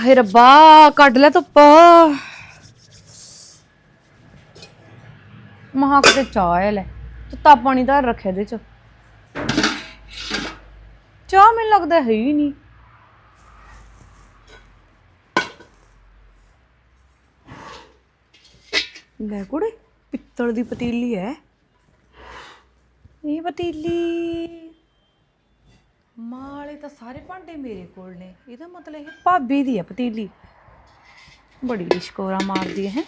ਹਾਏ ਰੱਬਾ, ਕੱਢ ਲੈ ਧੁੱਪ। ਮਹਾ ਕਿਤੇ ਚਾਹ ਹੈ ਲੈ ਤੱਤਾ ਪਾਣੀ ਧਰ ਰੱਖਿਆ ਇਹਦੇ ਚ। ਚਾਹ ਮੈਨੂੰ ਲੱਗਦਾ ਹੈ ਹੀ ਨਹੀਂ। ਲੈ ਕੁੜੇ, ਪਿੱਤਲ ਦੀ ਪਤੀਲੀ ਹੈ। ਇਹ ਪਤੀਲੀ ਮਾਲੇ ਤਾਂ ਸਾਰੇ ਭਾਂਡੇ ਮੇਰੇ ਕੋਲ ਨੇ। ਇਹਦਾ ਮਤਲਬ ਇਹ ਭਾਬੀ ਦੀ ਹੈ ਪਤੀਲੀ ਬੜੀ ਲਿਸ਼ਕੋਰਾ ਮਾਰਦੀ ਹੈ।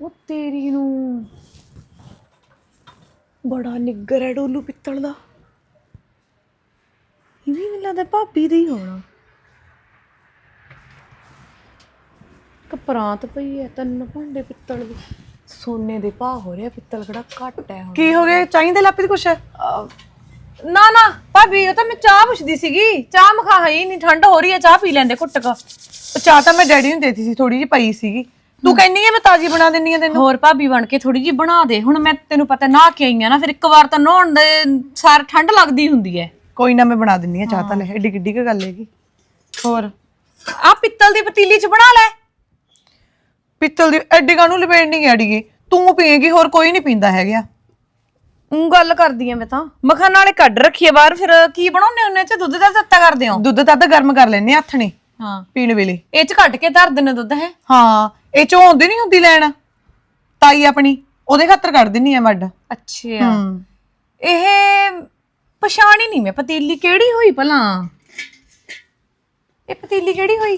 ਉਹ ਤੇਰੀ ਨੂੰ ਬੜਾ ਨਿੱਗਰ ਹੈ ਡੋਲੂ ਪਿੱਤਲ ਦਾ। ਇਹ ਵੀ ਮੈਨੂੰ ਲੱਗਦਾ ਭਾਬੀ ਦਾ ਹੀ ਹੋਣਾ। ਕਪਰਾਂਤ ਪਈ ਹੈ ਤਿੰਨ ਭਾਂਡੇ ਪਿੱਤਲ ਦੇ। ਸੋਨੇ ਦੇ ਭਾਅ ਹੋ ਰਿਹਾ ਪਿੱਤਲ ਕਿਹੜਾ ਘੱਟ ਹੈ ਹੁਣ। ਕੀ ਹੋ ਗਿਆ? ਚਾਹੀਦੇ ਲਾਪੀ ਕੁਛ? ਨਾ ਨਾ ਭਾਬੀ ਉਹ ਤਾਂ ਮੈਂ ਚਾਹ ਪੁੱਛਦੀ ਸੀਗੀ। ਚਾਹ ਮਖਾ ਹੈ ਹੀ ਨਹੀਂ ਠੰਡ ਹੋ ਰਹੀ ਹੈ ਚਾਹ ਪੀ ਲੈਂਦੇ ਘੁੱਟ ਕ। ਚਾਹ ਤਾਂ ਮੈਂ ਡੈਡੀ ਨੂੰ ਦੇਤੀ ਸੀ ਥੋੜੀ ਜਿਹੀ ਪਈ ਸੀਗੀ। ਤੂੰ ਕਹਿੰਨੀ ਹੈ ਮੈਂ ਤਾਜ਼ੀ ਬਣਾ ਦਿੰਨੀ ਆ ਤੈਨੂੰ। ਹੋਰ ਭਾਬੀ ਬਣ ਕੇ ਥੋੜੀ ਜੀ ਬਣਾ ਦੇ। ਹੁਣ ਮੈਂ ਤੈਨੂੰ ਪਤਾ ਨਾ ਕੇ ਆਈ ਆ ਨਾ ਫਿਰ ਇੱਕ ਵਾਰ ਤਾਂ ਨਹਾਉਣ ਦੇ ਸਾਰ ਠੰਡ ਲੱਗਦੀ ਹੁੰਦੀ ਹੈ। ਕੋਈ ਨਾ ਮੈਂ ਬਣਾ ਦਿੰਨੀ ਆ ਚਾਹ ਤਾਂ ਲੈ ਏਡੀ ਕਿੱਡੀ ਕੁ ਗੱਲ ਹੈਗੀ। ਹੋਰ ਆ ਪਿੱਤਲ ਦੀ ਪਤੀਲੀ ਚ ਬਣਾ ਲੈ। ਪਿੱਤਲ ਦੀ ਐਡੀ ਕਾਨੂੰ ਲਪੇੜਨੀ ਅੜੀਏ? ਤੂੰ ਪੀਏਗੀ ਹੋਰ ਕੋਈ ਨਹੀਂ ਪੀਂਦਾ ਹੈਗਾ। ਉਹ ਗੱਲ ਕਰਦੀ ਆ ਮੈਂ ਤਾਂ। ਮਖਾ ਨਾਲੇ ਕੱਢ ਰੱਖੀ ਆ ਬਾਹਰ ਫਿਰ ਕੀ ਬਣਾਉਣੇ ਹੁੰਨੇ ਚ ਦੁੱਧ ਦਾ ਤੱਤਾ ਕਰਦੇ ਹੋ? ਦੁੱਧ ਤਾਂ ਗਰਮ ਕਰ ਲੈਨੇ ਹੱਥ ਨੇ ਹਾਂ। ਪੀਣ ਵੇਲੇ। ਇਹ ਚ ਕੱਢ ਕੇ ਧਰ ਦਿੰਨੇ ਦੁੱਧ ਹੈ? ਹਾਂ ਇਹ ਚੋਂ ਆਉਂਦੀ ਨਹੀਂ ਹੁੰਦੀ ਲੈਣ। ਤਾਈ ਆਪਣੀ ਉਹਦੇ ਖਾਤਰ ਕੱਢ ਦਿੰਨੀ ਆ ਮੱਡ ਅੱਛਾ ਹੂੰ। ਇਹ ਪਛਾਣੀ ਨਹੀਂ ਮੈਂ ਪਤੀਲੀ ਕਿਹੜੀ ਹੋਈ ਭਲਾ? ਇਹ ਪਤੀਲੀ ਕਿਹੜੀ ਹੋਈ?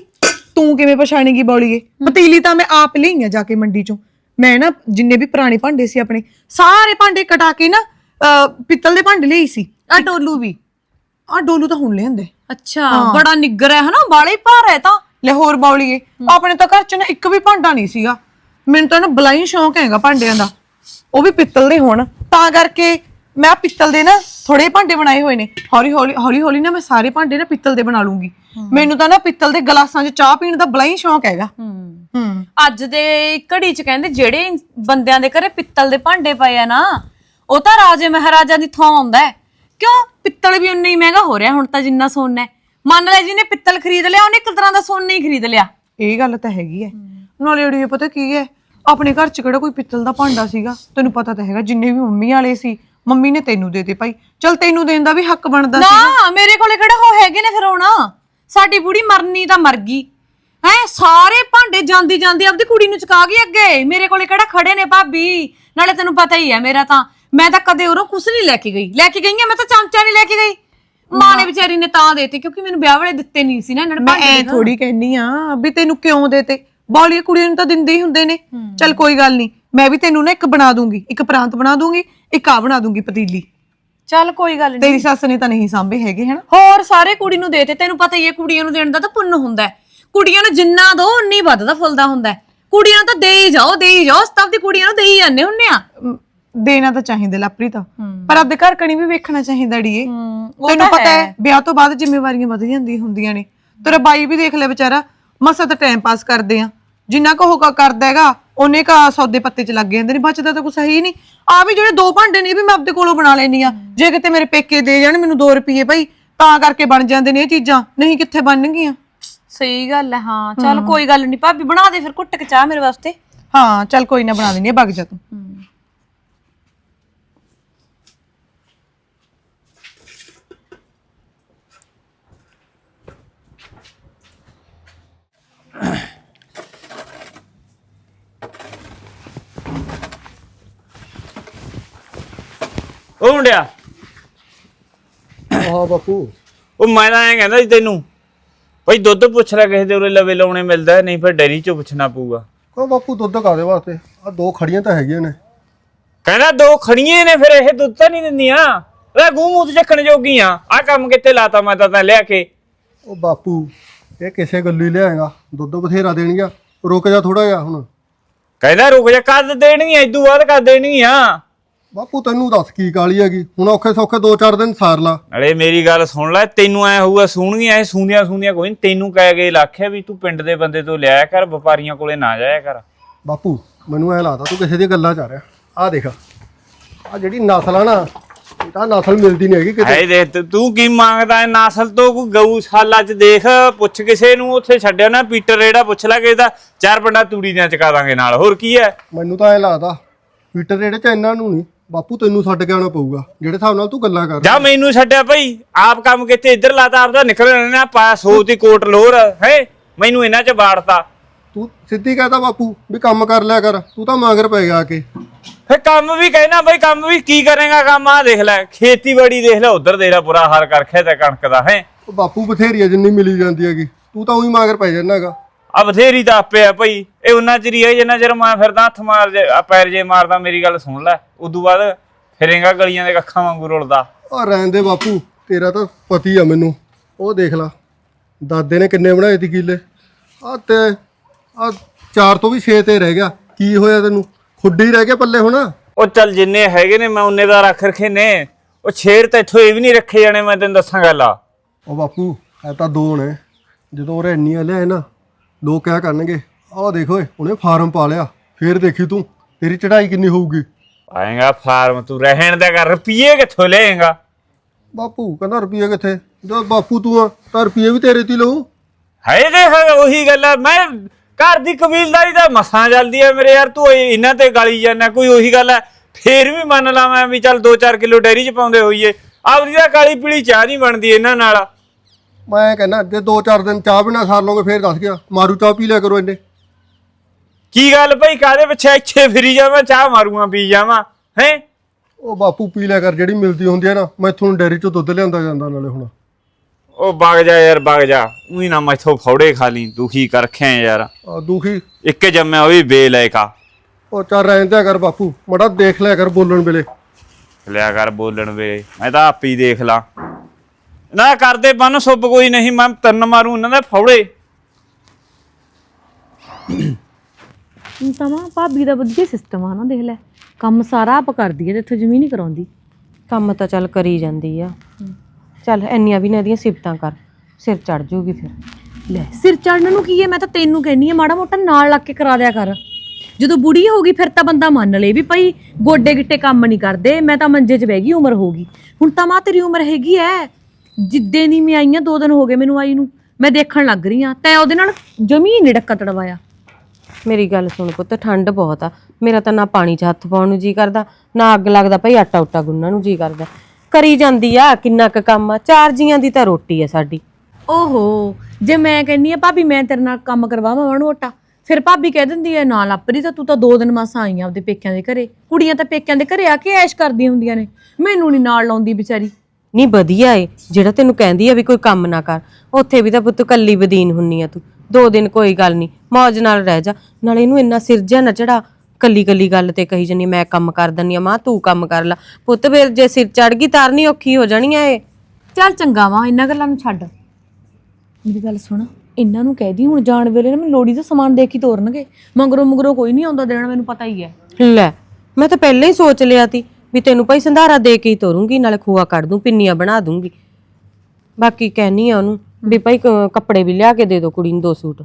ਤੂੰ ਕਿਵੇਂ ਪਛਾਣੇਗੀ ਬੌਲੀਏ? ਪਤੀਲੀ ਤਾਂ ਮੈਂ ਆਪ ਲਈ ਆ ਜਾ ਕੇ ਮੰਡੀ ਚੋਂ। ਮੈਂ ਨਾ ਜਿੰਨੇ ਵੀ ਪੁਰਾਣੇ ਭਾਂਡੇ ਸੀ ਆਪਣੇ ਸਾਰੇ ਭਾਂਡੇ ਕਟਾ ਕੇ ਨਾ ਅਹ, ਪਿੱਤਲ ਦੇ ਭਾਂਡੇ ਲਈ ਸੀ ਆ ਡੋਲੂ ਵੀ। ਆ ਡੋਲੂ ਤਾਂ ਹੁਣ ਲਿਆਂਦੇ ਅੱਛਾ ਬੜਾ ਨਿੱਗਰ ਹੈ ਹਨਾ ਬਾਲੇ ਭਾਰ ਹੈ ਤਾਂ। ਲੈ ਹੋਰ ਬੌਲੀਏ ਆਪਣੇ ਤਾਂ ਘਰ ਚ ਨਾ ਇੱਕ ਵੀ ਭਾਂਡਾ ਨਹੀਂ ਸੀਗਾ। ਮੈਨੂੰ ਤਾਂ ਨਾ ਬਲਾਈ ਸ਼ੌਂਕ ਹੈਗਾ ਭਾਂਡਿਆਂ ਦਾ। ਉਹ ਵੀ ਪਿੱਤਲ ਦੇ ਹੋਣ। ਤਾਂ ਕਰਕੇ ਮੈਂ ਪਿੱਤਲ ਦੇ ਨਾ ਥੋੜੇ ਭਾਂਡੇ ਬਣਾਏ ਹੋਏ ਨੇ। ਹੌਲੀ ਹੌਲੀ ਹੌਲੀ ਹੌਲੀ ਨਾ ਮੈਂ ਸਾਰੇ ਭਾਂਡੇ ਨਾ ਪਿੱਤਲ ਦੇ ਬਣਾ ਲੂੰਗੀ। ਮੈਨੂੰ ਤਾਂ ਨਾ ਪਿੱਤਲ ਦੇ ਗਲਾਸਾਂ 'ਚ ਚਾਹ ਪੀਣ ਦਾ ਬਲਾਈ ਸ਼ੌਂਕ ਹੈਗਾ। ਹੂੰ। ਹੂੰ। ਅੱਜ ਦੇ ਘੜੀ ਚ ਕਹਿੰਦੇ ਜਿਹੜੇ ਬੰਦਿਆਂ ਦੇ ਘਰੇ ਪਿੱਤਲ ਦੇ ਭਾਂਡੇ ਪਏ ਆ ਨਾ ਉਹ ਤਾਂ ਰਾਜੇ ਮਹਾਰਾਜਾ ਦੀ ਥਾਂ ਆਉਂਦਾ ਹੈ। ਕਿਉਂ? ਪਿੱਤਲ ਵੀ ਉਨਾ ਹੀ ਮਹਿੰਗਾ ਹੋ ਰਿਹਾ ਹੁਣ ਤਾਂ ਜਿੰਨਾ ਸੋਨਾ ਹੈ। ਮੰਨ ਲੈ ਜਿਹਨੇ ਪਿੱਤਲ ਖਰੀਦ ਲਿਆ ਉਹਨੇ ਇੱਕ ਤਰ੍ਹਾਂ ਦਾ ਸੋਨਾ ਹੀ ਖਰੀਦ ਲਿਆ। ਇਹ ਗੱਲ ਤਾਂ ਹੈਗੀ ਹੈ। ਨਾਲੇ ਅੜੀਏ ਪਤਾ ਕੀ ਹੈ? ਆਪਣੇ ਘਰ 'ਚ ਕਿਹੜਾ ਕੋਈ ਪਿੱਤਲ ਦਾ ਭਾਂਡਾ ਸੀਗਾ? ਤੈਨੂੰ ਪਤਾ ਤਾਂ ਹੈਗਾ ਜਿੰਨੇ ਵੀ ਮੰਮੀ ਵਾਲੇ ਸੀ ਮੰਮੀ ਨੇ ਤੈਨੂੰ ਦੇਤੇ ਭਾਈ। ਚਲ ਤੈਨੂੰ ਦੇਣ ਦਾ ਵੀ ਹੱਕ ਬਣਦਾ ਸੀ ਨਾ ਮੇਰੇ ਕੋਲੇ ਕਿਹੜਾ ਹੋ ਹੈਗੇ ਨੇ ਫਿਰ ਹੁਣ? ਸਾਡੀ ਬੁੜੀ ਮਰਨੀ ਤਾਂ ਮਰ ਗਈ। ਹੈ ਸਾਰੇ ਭਾਂਡੇ ਜਾਂਦੀ ਜਾਂਦੀ ਆਪਦੀ ਕੁੜੀ ਨੂੰ ਚੁਕਾ ਗਈ ਅੱਗੇ। ਮੇਰੇ ਕੋਲੇ ਕਿਹੜਾ ਖੜੇ ਨੇ ਭਾਬੀ? ਨਾਲੇ ਤੈਨੂੰ ਪਤਾ ਹੀ ਹੈ ਮੇਰਾ ਤਾਂ। ਮੈਂ ਤਾਂ ਕਦੇ ਉਰੋਂ ਕੁਛ ਨਹੀਂ ਲੈ ਕੇ ਗਈ। ਲੈ ਕੇ ਗਈ ਆ ਮੈਂ ਤਾਂ ਚਮਚਾ ਨਹੀਂ ਲੈ ਕੇ ਗਈ। ਮਾਂ ਨੇ ਵਿਚਾਰੀ ਨੇ ਤਾਂ ਦੇਤੇ ਕਿਉਂਕਿ ਮੈਨੂੰ ਵਿਆਹ ਵੇਲੇ ਦਿੱਤੇ ਨਹੀਂ ਸੀ ਨਾ ਇਹਨਾਂ ਨੇ ਮੈਂ ਭਾਂਡੇ ਐ ਥੋੜੀ ਕਹਿਨੀ ਆ ਵੀ ਤੈਨੂੰ ਕਿਉਂ ਦੇਤੇ? ਬੌਲੀਏ ਕੁੜੀਆਂ ਨੂੰ ਤਾਂ ਦਿੰਦੇ ਹੀ ਹੁੰਦੇ ਨੇ। ਚਲ ਕੋਈ ਗੱਲ ਨਹੀਂ। ਮੈਂ ਵੀ ਤੈਨੂੰ ਨਾ ਇੱਕ ਬਣਾ ਦੂੰਗੀ ਇੱਕ ਪ੍ਰਾਂਤ ਬਣਾ ਦੂੰਗੀ ਇੱਕ ਆ ਬਣਾ ਦੂੰਗੀ ਪਤੀਲੀ। ਚੱਲ ਕੋਈ ਗੱਲ ਨਹੀਂ ਤੇਰੀ ਸੱਸ ਨੇ ਤਾਂ ਨਹੀਂ ਸਾਂਭੇ ਹੈਗੇ ਹਨਾ? ਹੋਰ ਸਾਰੇ ਕੁੜੀ ਨੂੰ ਦੇਤੇ ਤੈਨੂੰ ਪਤਾ ਹੀ ਹੈ ਕੁੜੀਆਂ ਨੂੰ ਦੇਣ ਦਾ ਤਾਂ ਪੁੰਨ ਹੁੰਦਾ ਹੈ। ਕੁੜੀਆਂ ਨੂੰ ਜਿੰਨਾ ਦੋ ਉਨੀ ਵੱਧਦਾ ਫੁੱਲਦਾ ਹੁੰਦਾ ਹੈ। ਕੁੜੀਆਂ ਨੂੰ ਤਾਂ ਦੇ ਹੀ ਜਾਓ ਦੇ ਹੀ ਜਾਓ ਸਤਬ ਦੀ ਕੁੜੀਆਂ ਨੂੰ ਦੇ ਹੀ ਜਾਂਦੇ ਹੁੰਨੇ ਆ ਅਮ, ਦੇਣਾ ਤਾਂ ਚਾਹੀਦਾ ਲਾਪਰੀ ਤਾਂ ਪਰ ਆਪਦੇ ਘਰ ਕਣੀ ਵੀ ਵੇਖਣਾ ਚਾਹੀਦਾ ਉਹ ਤੈਨੂੰ ਪਤਾ ਹੈ। ਵਿਆਹ ਤੋਂ ਬਾਅਦ ਜ਼ਿੰਮੇਵਾਰੀਆਂ ਵਧ ਜਾਂਦੀਆਂ ਹੁੰਦੀਆਂ ਨੇ। ਤੇਰਾ ਬਾਈ ਵੀ ਦੇਖ ਲੈ ਵਿਚਾਰਾ ਮਸਾ ਤਾਂ ਟਾਈਮ ਪਾਸ ਕਰਦੇ ਆ। ਜਿੰਨਾ ਕੁ ਉਹ ਕ- ਕਰਦਾ ਹੈਗਾ ਉਹਨੇ ਕਾ ਸੌਦੇ ਪੱਤੇ ਚ ਲੱਗ ਜਾਂਦੇ ਨੇ ਬਚਦਾ ਤਾਂ ਕੁਛ ਹੈ ਹੀ ਨਹੀਂ। ਆ ਵੀ ਜਿਹੜੇ ਦੋ ਭਾਂਡੇ ਨੇ ਇਹ ਵੀ ਮੈਂ ਆਪਦੇ ਕੋਲੋਂ ਬਣਾ ਲੈਣੀ ਆ ਜੇ ਕਿਤੇ ਮੇਰੇ ਪੇਕੇ ਦੇ ਜਾਣ ਮੈਨੂੰ 2 ਰੁਪਏ ਭਾਈ ਤਾਂ ਕਰਕੇ ਬਣ ਜਾਂਦੇ ਨੇ ਇਹ ਚੀਜ਼ਾਂ। ਨਹੀਂ ਕਿੱਥੇ ਬਣਨਗੀਆਂ? ਸਹੀ ਗੱਲ ਹੈ ਹਾਂ। ਚੱਲ ਕੋਈ ਗੱਲ ਨਹੀਂ ਭਾਬੀ ਬਣਾ ਦੇ ਫਿਰ ਘੁੱਟ ਕੇ ਚਾਹ ਮੇਰੇ ਵਾਸਤੇ। ਹਾਂ ਚੱਲ ਕੋਈ ਨਾ ਬਣਾ ਦਿੰਦੀ ਆ ਵਗ ਜਾ ਤੂੰ। ਉਹ ਮੁੰਡਿਆ। ਹਾਂ ਬਾਪੂ। ਉਹ ਮੈਂ ਤਾਂ ਐਂ ਕਹਿੰਦਾ ਸੀ ਤੈਨੂੰ ਭਾਈ ਦੁੱਧ ਪੁੱਛ ਲੈ ਕਿਸੇ ਦੇ ਉਰੇ ਲਵੇ ਲਾਉਣੇ ਮਿਲਦਾ ਹੈ, ਨਹੀਂ ਫਿਰ ਡੈਰੀ ਚੋਂ ਪੁੱਛਣਾ ਪਊਗਾ। ਕੋ ਬਾਪੂ ਦੁੱਧ ਕਾਦੇ ਵਾਸਤੇ? ਆ ਦੋ ਖੜੀਆਂ ਤਾਂ ਹੈਗੀਆਂ ਨੇ। ਕਹਿੰਦਾ ਦੋ ਖੜੀਆਂ ਨੇ ਫਿਰ ਇਹ ਦੁੱਧ ਤਾਂ ਨਹੀਂ ਦਿੰਦੀਆਂ। ਇਹ ਗੂੰ ਮੂਤ ਚੱਕਣ ਜੋਗੀਆਂ। ਆ ਕੰਮ ਕਿੱਥੇ ਲਾਤਾ ਮੈਂ ਤਾਂ ਤਾਂ ਲਿਆ ਕੇ। ਉਹ ਬਾਪੂ ਇਹ ਕਿਸੇ ਗੱਲੋਂ ਹੀ ਲਿਆਏਗਾ। ਦੁੱਧ ਬਥੇਰਾ ਦੇਣਗੀਆਂ। ਰੁਕ ਜਾ ਥੋੜਾ ਜਿਹਾ ਹੁਣ। ਕਹਿੰਦਾ ਰੁਕ ਜਾ ਕਦ ਦੇਣਗੀਆਂ ਇਦੋਂ ਬਾਅਦ ਕਦ ਦੇਣਗੀਆਂ। ਬਾਪੂ ਤੈਨੂੰ ਦੱਸ ਕੀ ਕਾਲੀ ਹੈਗੀ? ਹੁਣ ਔਖੇ ਸੌਖੇ ਦੋ ਚਾਰ ਦਿਨ ਸਾਰ ਲਾ। ਅਰੇ ਮੇਰੀ ਗੱਲ ਸੁਣ ਲੈ ਤੈਨੂੰ ਐ ਹੋਊਗਾ ਸੁਣਗੀਆਂ ਇਹ ਸੁੰਦੀਆਂ ਸੁੰਦੀਆਂ ਕੋਈ ਨੀ ਤੈਨੂੰ ਕਹਿ ਗਏ ਲੱਖਿਆ ਵੀ ਤੂੰ ਪਿੰਡ ਦੇ ਬੰਦੇ ਤੋਂ ਲਿਆਇਆ ਕਰ ਵਪਾਰੀਆਂ ਕੋਲੇ ਨਾ ਜਾਇਆ ਕਰ। ਬਾਪੂ ਮੈਨੂੰ ਐ ਲੱਗਦਾ ਤੂੰ ਕਿਸੇ ਦੀਆਂ ਗੱਲਾਂ ਚ ਆ ਰਿਹਾ। ਆ ਦੇਖ ਆ ਜਿਹੜੀ ਨਸਲ ਆ ਨਾ ਇਹ ਤਾਂ ਨਸਲ ਮਿਲਦੀ ਨਹੀਂ ਹੈਗੀ ਕਿਤੇ। ਹੈ ਦੇਖ ਤੂੰ- ਤੂੰ ਕੀ ਮੰਗਦਾ ਹੈ ਨਸਲ ਤੋਂ ਕੋਈ ਗਊਸ਼ਾਲਾ ਚ ਦੇਖ ਪੁੱਛ ਕਿਸੇ ਨੂੰ ਉੱਥੇ ਛੱਡਿਆ ਨਾ ਪੀਟਰ ਰੇੜਾ ਪੁੱਛ ਲੈ ਕਿਸੇ ਦਾ ਚਾਰ ਪੰਡਾ ਤੂੜੀ ਦੀਆਂ ਚਕਾ ਦਾਂਗੇ ਨਾਲ ਹੋਰ ਕੀ ਹੈ ਮੈਨੂੰ ਤਾਂ ਐ ਲੱਗਦਾ ਪੀਟਰ ਜਿਹੜੇ ਚ ਇਹਨਾਂ ਨੂੰ ਨਹੀਂ ਬਾਪੂ ਤੈਨੂੰ ਛੱਡ ਕੇ ਆਉਣਾ ਪਊਗਾ ਜਿਹੜੇ ਹਿਸਾਬ ਨਾਲ ਤੂੰ ਗੱਲਾਂ ਕਰ ਜਾ ਮੈਨੂੰ ਛੱਡਿਆ ਭਾਈ ਆਪ ਕੰਮ ਕਿੱਥੇ ਇੱਧਰ ਲਾਤਾ ਆਪਦਾ ਨਿਕਲ ਨਾ ਪਾ ਸੋ ਦੀ ਕੋਟ ਲੋਰ ਹੈ? ਮੈਨੂੰ ਇਹਨਾਂ ਚ ਬਾੜਤਾ ਤੂੰ ਸਿੱਧੀ ਕਹਤਾ ਬਾਪੂ ਵੀ ਕੰਮ ਕਰ ਲਿਆ ਕਰ ਤੂੰ ਤਾਂ ਮਾਂਗਰ ਪੈ ਗਿਆ ਆ ਕੇ। ਫੇ ਕੰਮ ਵੀ ਕਹਿਣਾ ਬਈ ਕੰਮ ਵੀ ਕੀ ਕਰੇਗਾ ਕੰਮ ਆ ਦੇਖ ਲੈ ਖੇਤੀਬਾੜੀ ਦੇਖ ਲੈ ਉਧਰ ਦੇਰਾ ਬੁਰਾ ਹਾਲ ਕਰ ਰੱਖਿਆ ਤੇ ਕਣਕ ਦਾ ਹੈ? ਉਹ ਬਾਪੂ ਬਥੇਰੀ ਆ ਜਿੰਨੀ ਮਿਲੀ ਜਾਂਦੀ ਹੈਗੀ ਤੂੰ ਤਾਂ ਉਹੀ ਮਾਂਗਰ ਪੈ ਜਾਣਾਗਾ ਆ ਬਥੇਰੀ ਤਾਂ ਆਪੇ ਆ ਭਾਈ। ਇਹ ਉਹਨਾਂ ਚਿਰ ਹੀ ਜਿੰਨਾ ਚਿਰ ਮੈਂ ਫਿਰਦਾ ਹੱਥ ਮਾਰ ਜੇ ਆ ਪੈਰ ਜੇ ਮਾਰਦਾ ਮੇਰੀ ਗੱਲ ਸੁਣ ਲੈ। ਉਦੋਂ ਬਾਅਦ ਫਿਰੇਗਾ ਗਲੀਆਂ ਦੇ ਕੱਖਾਂ ਵਾਂਗੂ ਰੁਲਦਾ। ਆ ਰਹਿਣ ਦੇ ਬਾਪੂ ਤੇਰਾ ਤਾਂ ਪਤੀ ਆ ਮੈਨੂੰ। ਉਹ ਦੇਖ ਲਾ ਦਾਦੇ ਨੇ ਕਿੰਨੇ ਬਣਾਏ ਤੀ ਕੀਲੇ। ਆ ਤੇ ਆ ਚਾਰ ਤੋਂ ਵੀ 6 ਤੇ ਰਹਿ ਗਿਆ। ਕੀ ਹੋਇਆ ਤੈਨੂੰ? ਖੁੱਡੀ ਰਹਿ ਗਿਆ ਪੱਲੇ ਹੁਣ? ਉਹ ਚੱਲ ਜਿੰਨੇ ਹੈਗੇ ਨੇ ਮੈਂ ਉਹਨੇ ਦਾ ਰੱਖ ਰਖੇ ਨੇ। ਉਹ ਛੇਰ ਤਾਂ ਇੱਥੋਂ ਇਹ ਵੀ ਨਹੀਂ ਰੱਖੇ ਜਾਣੇ ਮੈਂ ਤੈਨੂੰ ਦੱਸਾਂ ਗੱਲ। ਆ ਉਹ ਬਾਪੂ ਐ ਤਾਂ ਦੋ ਨੇ। ਜਦੋਂ ਉਹ ਇੰਨੀਆਂ ਲਿਆਏ ਨਾ ਲੋਕ ਕਿਆ ਕਰਨਗੇ? ਆਹ ਦੇਖ ਓਏ ਉਹਨੇ ਫਾਰਮ ਪਾ ਲਿਆ। ਫੇਰ ਦੇਖੀ ਤੂੰ ਤੇਰੀ ਚੜਾਈ ਕਿੰਨੀ ਹੋਊਗੀ? ਆਏਗਾ ਫਾਰਮ ਤੂੰ ਰਹਿਣ ਦਾ ਕਰ ਰੁਪਈਏ ਕਿੱਥੋਂ ਲਏਗਾ? ਬਾਪੂ ਕਹਿੰਦਾ ਰੁਪਈਏ ਕਿੱਥੇ? ਜਦੋਂ ਬਾਪੂ ਤੂੰ ਆ ਤਾਂ ਰੁਪਈਏ ਵੀ ਤੇਰੇ ਤੇ ਲਊ। ਹੈ ਦੇਖ ਉਹੀ ਗੱਲ ਆ ਮੈਂ ਘਰ ਦੀ ਕਬੀਲਦਾਰੀ ਦਾ ਮਸਾਂ ਚੱਲਦੀ ਹੈ ਮੇਰੇ ਯਾਰ ਤੂੰ ਇਹ- ਇਹਨਾਂ ਤੇ ਗਾਲੀ ਜਾਂਦਾ ਕੋਈ ਉਹੀ ਗੱਲ ਹੈ ਫੇਰ ਵੀ ਮੰਨ ਲਾ ਮੈਂ ਵੀ ਚੱਲ 2-4 ਕਿਲੋ ਡੈਰੀ ਚ ਪਾਉਂਦੇ ਹੋਈਏ। ਆਪਦੀ ਤਾਂ ਕਾਲੀ ਪੀਲੀ ਚਾਹ ਨਹੀਂ ਬਣਦੀ ਇਹਨਾਂ ਨਾਲ। ਮੈਂ ਕਹਿੰਦਾ ਜੇ ਦੋ ਚਾਰ ਦਿਨ ਚਾਹ ਬਿਨਾ ਸਾਰ ਲਓਗੇ ਫੇਰ ਦੱਸ ਗਿਆ ਮਾਰੂ ਚਾਹ ਪੀ ਲਿਆ ਕਰੋ ਇੰਨੇ। ਕੀ ਗੱਲ ਭਾਈ ਕਾਦੇ ਪਿੱਛੇ ਇੱਥੇ ਫਿਰੀ ਜਾਵਾਂ ਚਾਹ ਮਾਰੂਆਂ ਪੀ ਜਾਵਾਂ ਹੈ? ਉਹ ਬਾਪੂ ਪੀ ਲਿਆ ਕਰ ਜਿਹੜੀ ਮਿਲਦੀ ਹੁੰਦੀ ਹੈ ਨਾ ਮੈਂ ਤੁਹਾਨੂੰ ਡੈਰੀ ਚੋਂ ਦੁੱਧ ਲਿਆਂਦਾ ਜਾਂਦਾ ਨਾਲੇ ਹੁਣ। ਉਹ ਵਗ ਜਾ ਯਾਰ ਵਗ ਜਾ। ਉਹੀ ਨਾ ਮੈਥੋਂ ਫੌੜੇ ਖਾ ਲਈ ਦੁਖੀ ਕਰ ਰੱਖਿਆ ਯਾਰ। ਆ ਦੁਖੀ। ਇੱਕ ਜੰਮਿਆ ਉਹ ਵੀ ਬੇਲਾਇਕਾ। ਉਹ ਚੱਲ ਰਹਿਣ ਦਿਆ ਕਰ ਬਾਪੂ ਮੜਾ ਦੇਖ ਲਿਆ ਕਰ ਬੋਲਣ ਵੇਲੇ। ਲਿਆ ਕਰ ਬੋਲਣ ਵੇ ਮੈਂ ਤਾਂ ਆਪ ਹੀ ਦੇਖ ਲਾਂ। ਨਾ ਕਰਦੇ ਬੰਨ ਸੁੱਬ ਕੋਈ ਨਹੀਂ ਮੈਂ ਤੰਨ ਮਾਰੂ ਇਹਨਾਂ ਦੇ ਫੌੜੇ। ਤਾਂ ਮਾਂ ਭਾਬੀ ਦਾ ਵਧੀਆ ਸਿਸਟਮ ਆ ਨਾ ਦੇਖ ਲੈ। ਕੰਮ ਸਾਰਾ ਆਪ ਕਰਦੀ ਹੈ ਤੇ ਇੱਥੇ ਜ਼ਮੀਨ ਹੀ ਕਰਾਉਂਦੀ। ਕੰਮ ਤਾਂ ਚੱਲ ਕਰੀ ਜਾਂਦੀ ਆ। ਚੱਲ ਇੰਨੀਆਂ ਵੀ ਨਾ ਇਹਦੀਆਂ ਸਿਫਤਾਂ ਕਰ। ਸਿਰ ਚੜ ਜੂਗੀ ਫਿਰ। ਲੈ ਸਿਰ ਚੜਨ ਨੂੰ ਕੀ ਹੈ ਮੈਂ ਤਾਂ ਤੈਨੂੰ ਕਹਿੰਨੀ ਆ ਮਾੜਾ ਮੋਟਾ ਨਾਲ ਲੱਗ ਕੇ ਕਰਾ ਦਿਆ ਕਰ। ਜਦੋਂ ਬੁੜੀ ਹੋ ਗਈ ਫਿਰ ਤਾਂ ਬੰਦਾ ਮੰਨ ਲੇ ਵੀ ਭਾਈ ਗੋਡੇ ਗਿੱਟੇ ਕੰਮ ਨਹੀਂ ਕਰਦੇ ਮੈਂ ਤਾਂ ਮੰਜੇ 'ਚ ਬਹਿ ਗਈ ਉਮਰ ਹੋ ਗਈ ਹੁਣ ਤਾਂ ਮਾਂ ਤੇਰੀ ਉਮਰ ਹੈਗੀ ਐ। ਜਿੱਦੇ ਦੀ ਮੈਂ ਆਈ ਆ ਦੋ ਦਿਨ ਹੋ ਗਏ ਮੈਨੂੰ ਆਈ ਨੂੰ। ਮੈਂ ਦੇਖਣ ਲੱਗ ਰਹੀ ਆ। ਤੈਂ ਉਹਦੇ ਨਾਲ ਜਮੀ ਨਹੀਂ ਡੱਕਾ ਤੜਵਾਇਆ। ਮੇਰੀ ਗੱਲ ਸੁਣ ਪੁੱਤ ਠੰਡ ਬਹੁਤ ਆ। ਮੇਰਾ ਤਾਂ ਨਾ ਪਾਣੀ 'ਚ ਹੱਥ ਪਾਉਣ ਨੂੰ ਜੀ ਕਰਦਾ ਨਾ ਅੱਗ ਲੱਗਦਾ ਭਈ ਆਟਾ ਉਟਾ ਗੁੰਨਣ ਨੂੰ ਜੀ ਕਰਦਾ। ਕਰੀ ਜਾਂਦੀ ਆ ਕਿੰਨਾ ਕੁ ਕੰਮ ਆ। ਚਾਰ ਜੀਆਂ ਦੀ ਤਾਂ ਰੋਟੀ ਆ ਸਾਡੀ। ਓਹੋ ਜੇ ਮੈਂ ਕਹਿੰਨੀ ਆ ਭਾਬੀ ਮੈਂ ਤੇਰੇ ਨਾਲ ਕੰਮ ਕਰਵਾਵਾਂ ਵਣ ਓਟਾ ਫਿਰ ਭਾਬੀ ਕਹਿ ਦਿੰਦੀ ਐ ਨਾ ਲਾਪਰੀ ਤਾਂ ਤੂੰ ਤਾਂ ਦੋ ਦਿਨ ਮਾਸਾਂ ਆਈਆਂ ਆਪਦੇ ਪੇਕਿਆਂ ਦੇ ਘਰੇ। ਕੁੜੀਆਂ ਤਾਂ ਪੇਕਿਆਂ ਦੇ ਘਰੇ ਆ ਕੇ ਐਸ਼ ਕਰਦੀਆਂ ਹੁੰਦੀਆਂ ਨੇ। ਮੈਨੂੰ ਨਹੀਂ ਨਾਲ ਲਾਉਂਦੀ ਵਿਚਾਰੀ। ਨਹੀਂ ਵਧੀਆ ਏ ਜਿਹੜਾ ਤੈਨੂੰ ਕਹਿੰਦੀ ਆ ਵੀ ਕੋਈ ਕੰਮ ਨਾ ਕਰ। ਉੱਥੇ ਵੀ ਤਾਂ ਪੁੱਤ ਕੱਲੀ ਬਦੀਨ ਹੁੰਨੀ ਆ ਤੂੰ। ਦੋ ਦਿਨ ਕੋਈ ਗੱਲ ਨਹੀਂ ਮौज ਨਾਲ ਰਹਿ ਜਾ। ਨਾਲੇ ਇਹਨੂੰ ਇੰਨਾ ਸਿਰਜਿਆ ਨਾ ਚੜਾ ਕੱਲੀ ਕੱਲੀ ਗੱਲ ਤੇ ਕਹੀ ਜੰਨੀ ਮੈਂ ਕੰਮ ਕਰ ਦੰਨੀ ਆ ਮਾਂ ਤੂੰ ਕੰਮ ਕਰ ਲੈ। ਪੁੱਤ ਫਿਰ ਜੇ ਸਿਰ ਚੜ ਗਈ ਤਾਰਨੀ ਔਖੀ ਹੋ ਜਾਣੀ ਆ ਇਹ। ਚੱਲ ਚੰਗਾ ਵਾ ਇਹਨਾਂ ਗੱਲਾਂ ਨੂੰ ਛੱਡ। ਮੇਰੀ ਗੱਲ ਸੁਣ ਇਹਨਾਂ ਨੂੰ ਕਹਿਦੀ ਹੁਣ ਜਾਣ ਵੇਲੇ ਨਾ ਮੈਨੂੰ ਲੋੜੀ ਦਾ ਸਮਾਨ ਦੇ ਕੇ ਤੋਰਨਗੇ। ਮਗਰੋਂ ਮਗਰੋਂ ਕੋਈ ਨਹੀਂ ਆਉਂਦਾ ਦੇਣ ਮੈਨੂੰ ਪਤਾ ਹੀ ਹੈ। ਲੈ ਮੈਂ ਤਾਂ ਪਹਿਲਾਂ ਹੀ ਸੋਚ ਲਿਆ ਸੀ ਵੀ ਤੈਨੂੰ ਭਾਈ ਸੰਧਾਰਾ ਦੇ ਕੇ ਹੀ ਤੋਰੂੰਗੀ ਨਾਲੇ ਖੋਆ ਕੱਢ ਦੂੰ ਪਿੰਨੀਆਂ ਬਣਾ ਦੂੰਗੀ। ਬਾਕੀ ਕਹਿਨੀ ਆ ਉਹਨੂੰ ਵੀ ਭਾਈ ਕ- ਕੱਪੜੇ ਵੀ ਲਿਆ ਕੇ ਦੇ ਦਿਓ ਕੁੜੀ ਨੂੰ ਦੋ ਸੂਟ।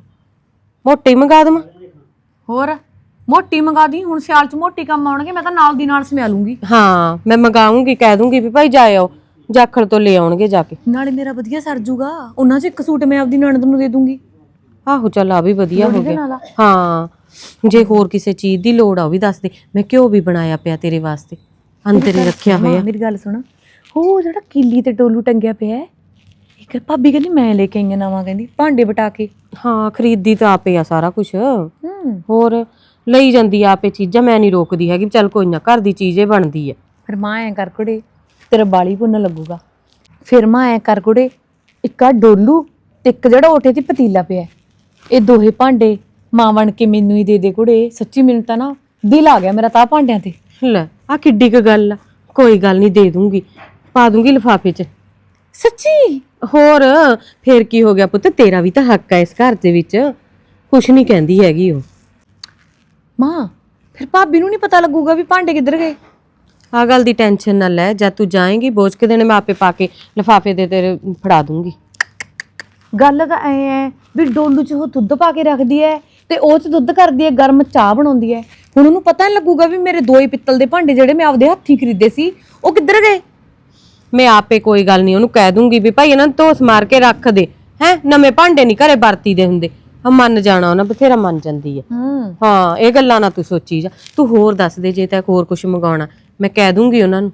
ਮੋਟੇ ਹੀ ਮੰਗਾ ਦੇਵਾਂ? ਹੋਰ ਮੋਟੀ ਮੰਗਾ ਦੀ ਹੁਣ ਸਿਆਲ ਚ ਮੋਟੀ ਕੰਮ ਆਉਣਗੇ ਮੈਂ ਤਾਂ ਨਾਲ ਦੀ ਨਾਲ ਸਮਿਆ ਲੂੰਗੀ। ਹਾਂ ਮੈਂ ਮੰਗਾਉਂਗੀ ਕਹਿ ਦੂੰਗੀ ਵੀ ਭਾਈ ਜਾਇਓ ਜਾਖਲ ਤੋਂ ਲੈ ਆਉਣਗੇ ਜਾ ਕੇ। ਨਾਲੇ ਮੇਰਾ ਵਧੀਆ ਸਰ ਜੂਗਾ ਉਹਨਾਂ ਚ ਇੱਕ ਸੂਟ ਮੈਂ ਆਪਦੀ ਨਣਦ ਨੂੰ ਦੇ ਦੂੰਗੀ। ਆਹੋ ਚੱਲ ਆ ਵੀ ਵਧੀਆ ਹੋ ਗਿਆ। ਹਾਂ ਜੇ ਹੋਰ ਕਿਸੇ ਚੀਜ਼ ਦੀ ਲੋੜ ਆ ਉਹ ਵੀ ਦੱਸ ਦੇ। ਮੈਂ ਘਿਓ ਵੀ ਬਣਾਇਆ ਪਿਆ ਤੇਰੇ ਵਾਸਤੇ। ਅੰਦਰ ਹੀ ਰੱਖਿਆ ਹੋਇਆ। ਹਾਂ, ਮੇਰੀ ਗੱਲ ਸੁਣ। ਹੋ ਜਿਹੜਾ ਕੀਲੀ ਤੇ ਟੋਲੂ ਟੰਗਿਆ ਪਿਆ ਹੈ ਇੱਕ ਭਾਬੀ ਕਹਿੰਦੀ ਮੈਂ ਲੈ ਕੇ ਆਈ ਆ ਨਵਾਂ ਕਹਿੰਦੀ ਭਾਂਡੇ ਬਟਾ ਕੇ। ਹਾਂ ਖਰੀਦੀ ਤਾਂ ਆਪੇ ਆ ਸਾਰਾ ਕੁਝ ਹੂੰ। ਹੋਰ ਲਈ ਜਾਂਦੀ ਆ ਆਪੇ ਚੀਜ਼ਾਂ ਮੈਂ ਨਹੀਂ ਰੋਕਦੀ ਹੈਗੀ ਚੱਲ ਕੋਈ ਨਾ ਘਰ ਦੀ ਚੀਜ਼ ਬਣਦੀ ਆ। ਫਿਰ ਮਾਂ ਐ ਕਰ ਕੁੜੇ ਤੇਰਾ ਬਾਲੀ ਪੁੰਨ ਲੱਗੂਗਾ। ਫਿਰ ਮਾਂ ਐ ਕਰ ਕੁੜੇ ਇੱਕ ਆ ਡੋਲੂ ਤੇ ਇੱਕ ਜਿਹੜਾ ਓਟੇ ਤੇ ਪਤੀਲਾ ਪਿਆ ਹੈ। ਇਹ ਦੋਹੇ ਭਾਂਡੇ ਮਾਂ ਬਣ ਕੇ ਮੈਨੂੰ ਹੀ ਦੇ ਦੇ ਕੁੜੇ ਸੱਚੀ ਮੈਨੂੰ ਤਾਂ ਨਾ ਦਿਲ ਆ ਗਿਆ ਮੇਰਾ ਤਾਂ ਭਾਂਡਿਆਂ ਤੇ। ਲੈ ਆ ਕਿੱਡੀ ਕੁ ਗੱਲ ਆ। ਕੋਈ ਗੱਲ ਨਹੀਂ ਦੇ ਦੂੰਗੀ। ਪਾ ਦੂੰਗੀ ਲਿਫਾਫੇ 'ਚ। ਸੱਚੀ? ਹੋਰ ਫੇਰ ਕੀ ਹੋ ਗਿਆ ਪੁੱਤ? ਤੇਰਾ ਵੀ ਤਾਂ ਹੱਕ ਹੈ ਇਸ ਘਰ ਦੇ ਵਿੱਚ। ਕੁਛ ਨਹੀਂ ਕਹਿੰਦੀ ਹੈਗੀ ਉਹ। ਮਾਂ ਫਿਰ ਭਾਬੀ ਨੂੰ ਨਹੀਂ ਪਤਾ ਲੱਗੂਗਾ ਵੀ ਭਾਂਡੇ ਕਿੱਧਰ ਗਏ? ਆ ਗੱਲ ਦੀ ਟੈਨਸ਼ਨ ਨਾ ਲੈ ਜਦ ਤੂੰ ਜਾਏਂਗੀ ਬੋਝ ਕੇ ਦੇਣੇ ਮੈਂ ਆਪੇ ਪਾ ਕੇ ਲਿਫਾਫੇ ਦੇ ਤੇਰੇ ਫੜਾ ਦੂੰਗੀ। ਗੱਲ ਤਾਂ ਐ ਐ ਵੀ ਡੋਲੂ 'ਚ ਉਹ ਦੁੱਧ ਪਾ ਕੇ ਰੱਖਦੀ ਐ ਤੇ ਉਹ 'ਚ ਦੁੱਧ ਕਰਦੀ ਐ ਗਰਮ ਚਾਹ ਬਣਾਉਂਦੀ ਐ। ਹੁਣ ਉਹਨੂੰ ਪਤਾ ਨਹੀਂ ਲੱਗੂਗਾ ਵੀ ਮੇਰੇ ਦੋ ਹੀ ਪਿੱਤਲ ਦੇ ਭਾਂਡੇ ਜਿਹੜੇ ਮੈਂ ਆਪਦੇ ਹੱਥੀਂ ਖਰੀਦੇ ਸੀ ਉਹ ਕਿੱਧਰ ਗਏ? ਮੈਂ ਆਪੇ ਕੋਈ ਗੱਲ ਨਹੀਂ ਉਹਨੂੰ ਕਹਿ ਦੂੰਗੀ ਵੀ ਭਾਈ ਇਹਨਾਂ ਨੂੰ ਧੋਸ ਮਾਰ ਕੇ ਰੱਖ ਦੇ ਹੈ? ਨਵੇਂ ਭਾਂਡੇ ਨਹੀਂ ਘਰੇ ਵਰਤੀ ਦੇ ਹੁੰਦੇ। ਆ ਮੰਨ ਜਾਣਾ ਉਹਨਾਂ ਬਥੇਰਾ ਮੰਨ ਜਾਂਦੀ ਆ। ਹੂੰ। ਹਾਂ ਇਹ ਗੱਲਾਂ ਨਾ ਤੂੰ ਸੋਚੀ ਜਾ। ਤੂੰ ਹੋਰ ਦੱਸ ਦੇ ਜੇ ਤੈਂ ਹੋਰ ਕੁਝ ਮੰਗਾਉਣਾ। ਮੈਂ ਕਹਿ ਦੂੰਗੀ ਉਹਨਾਂ ਨੂੰ।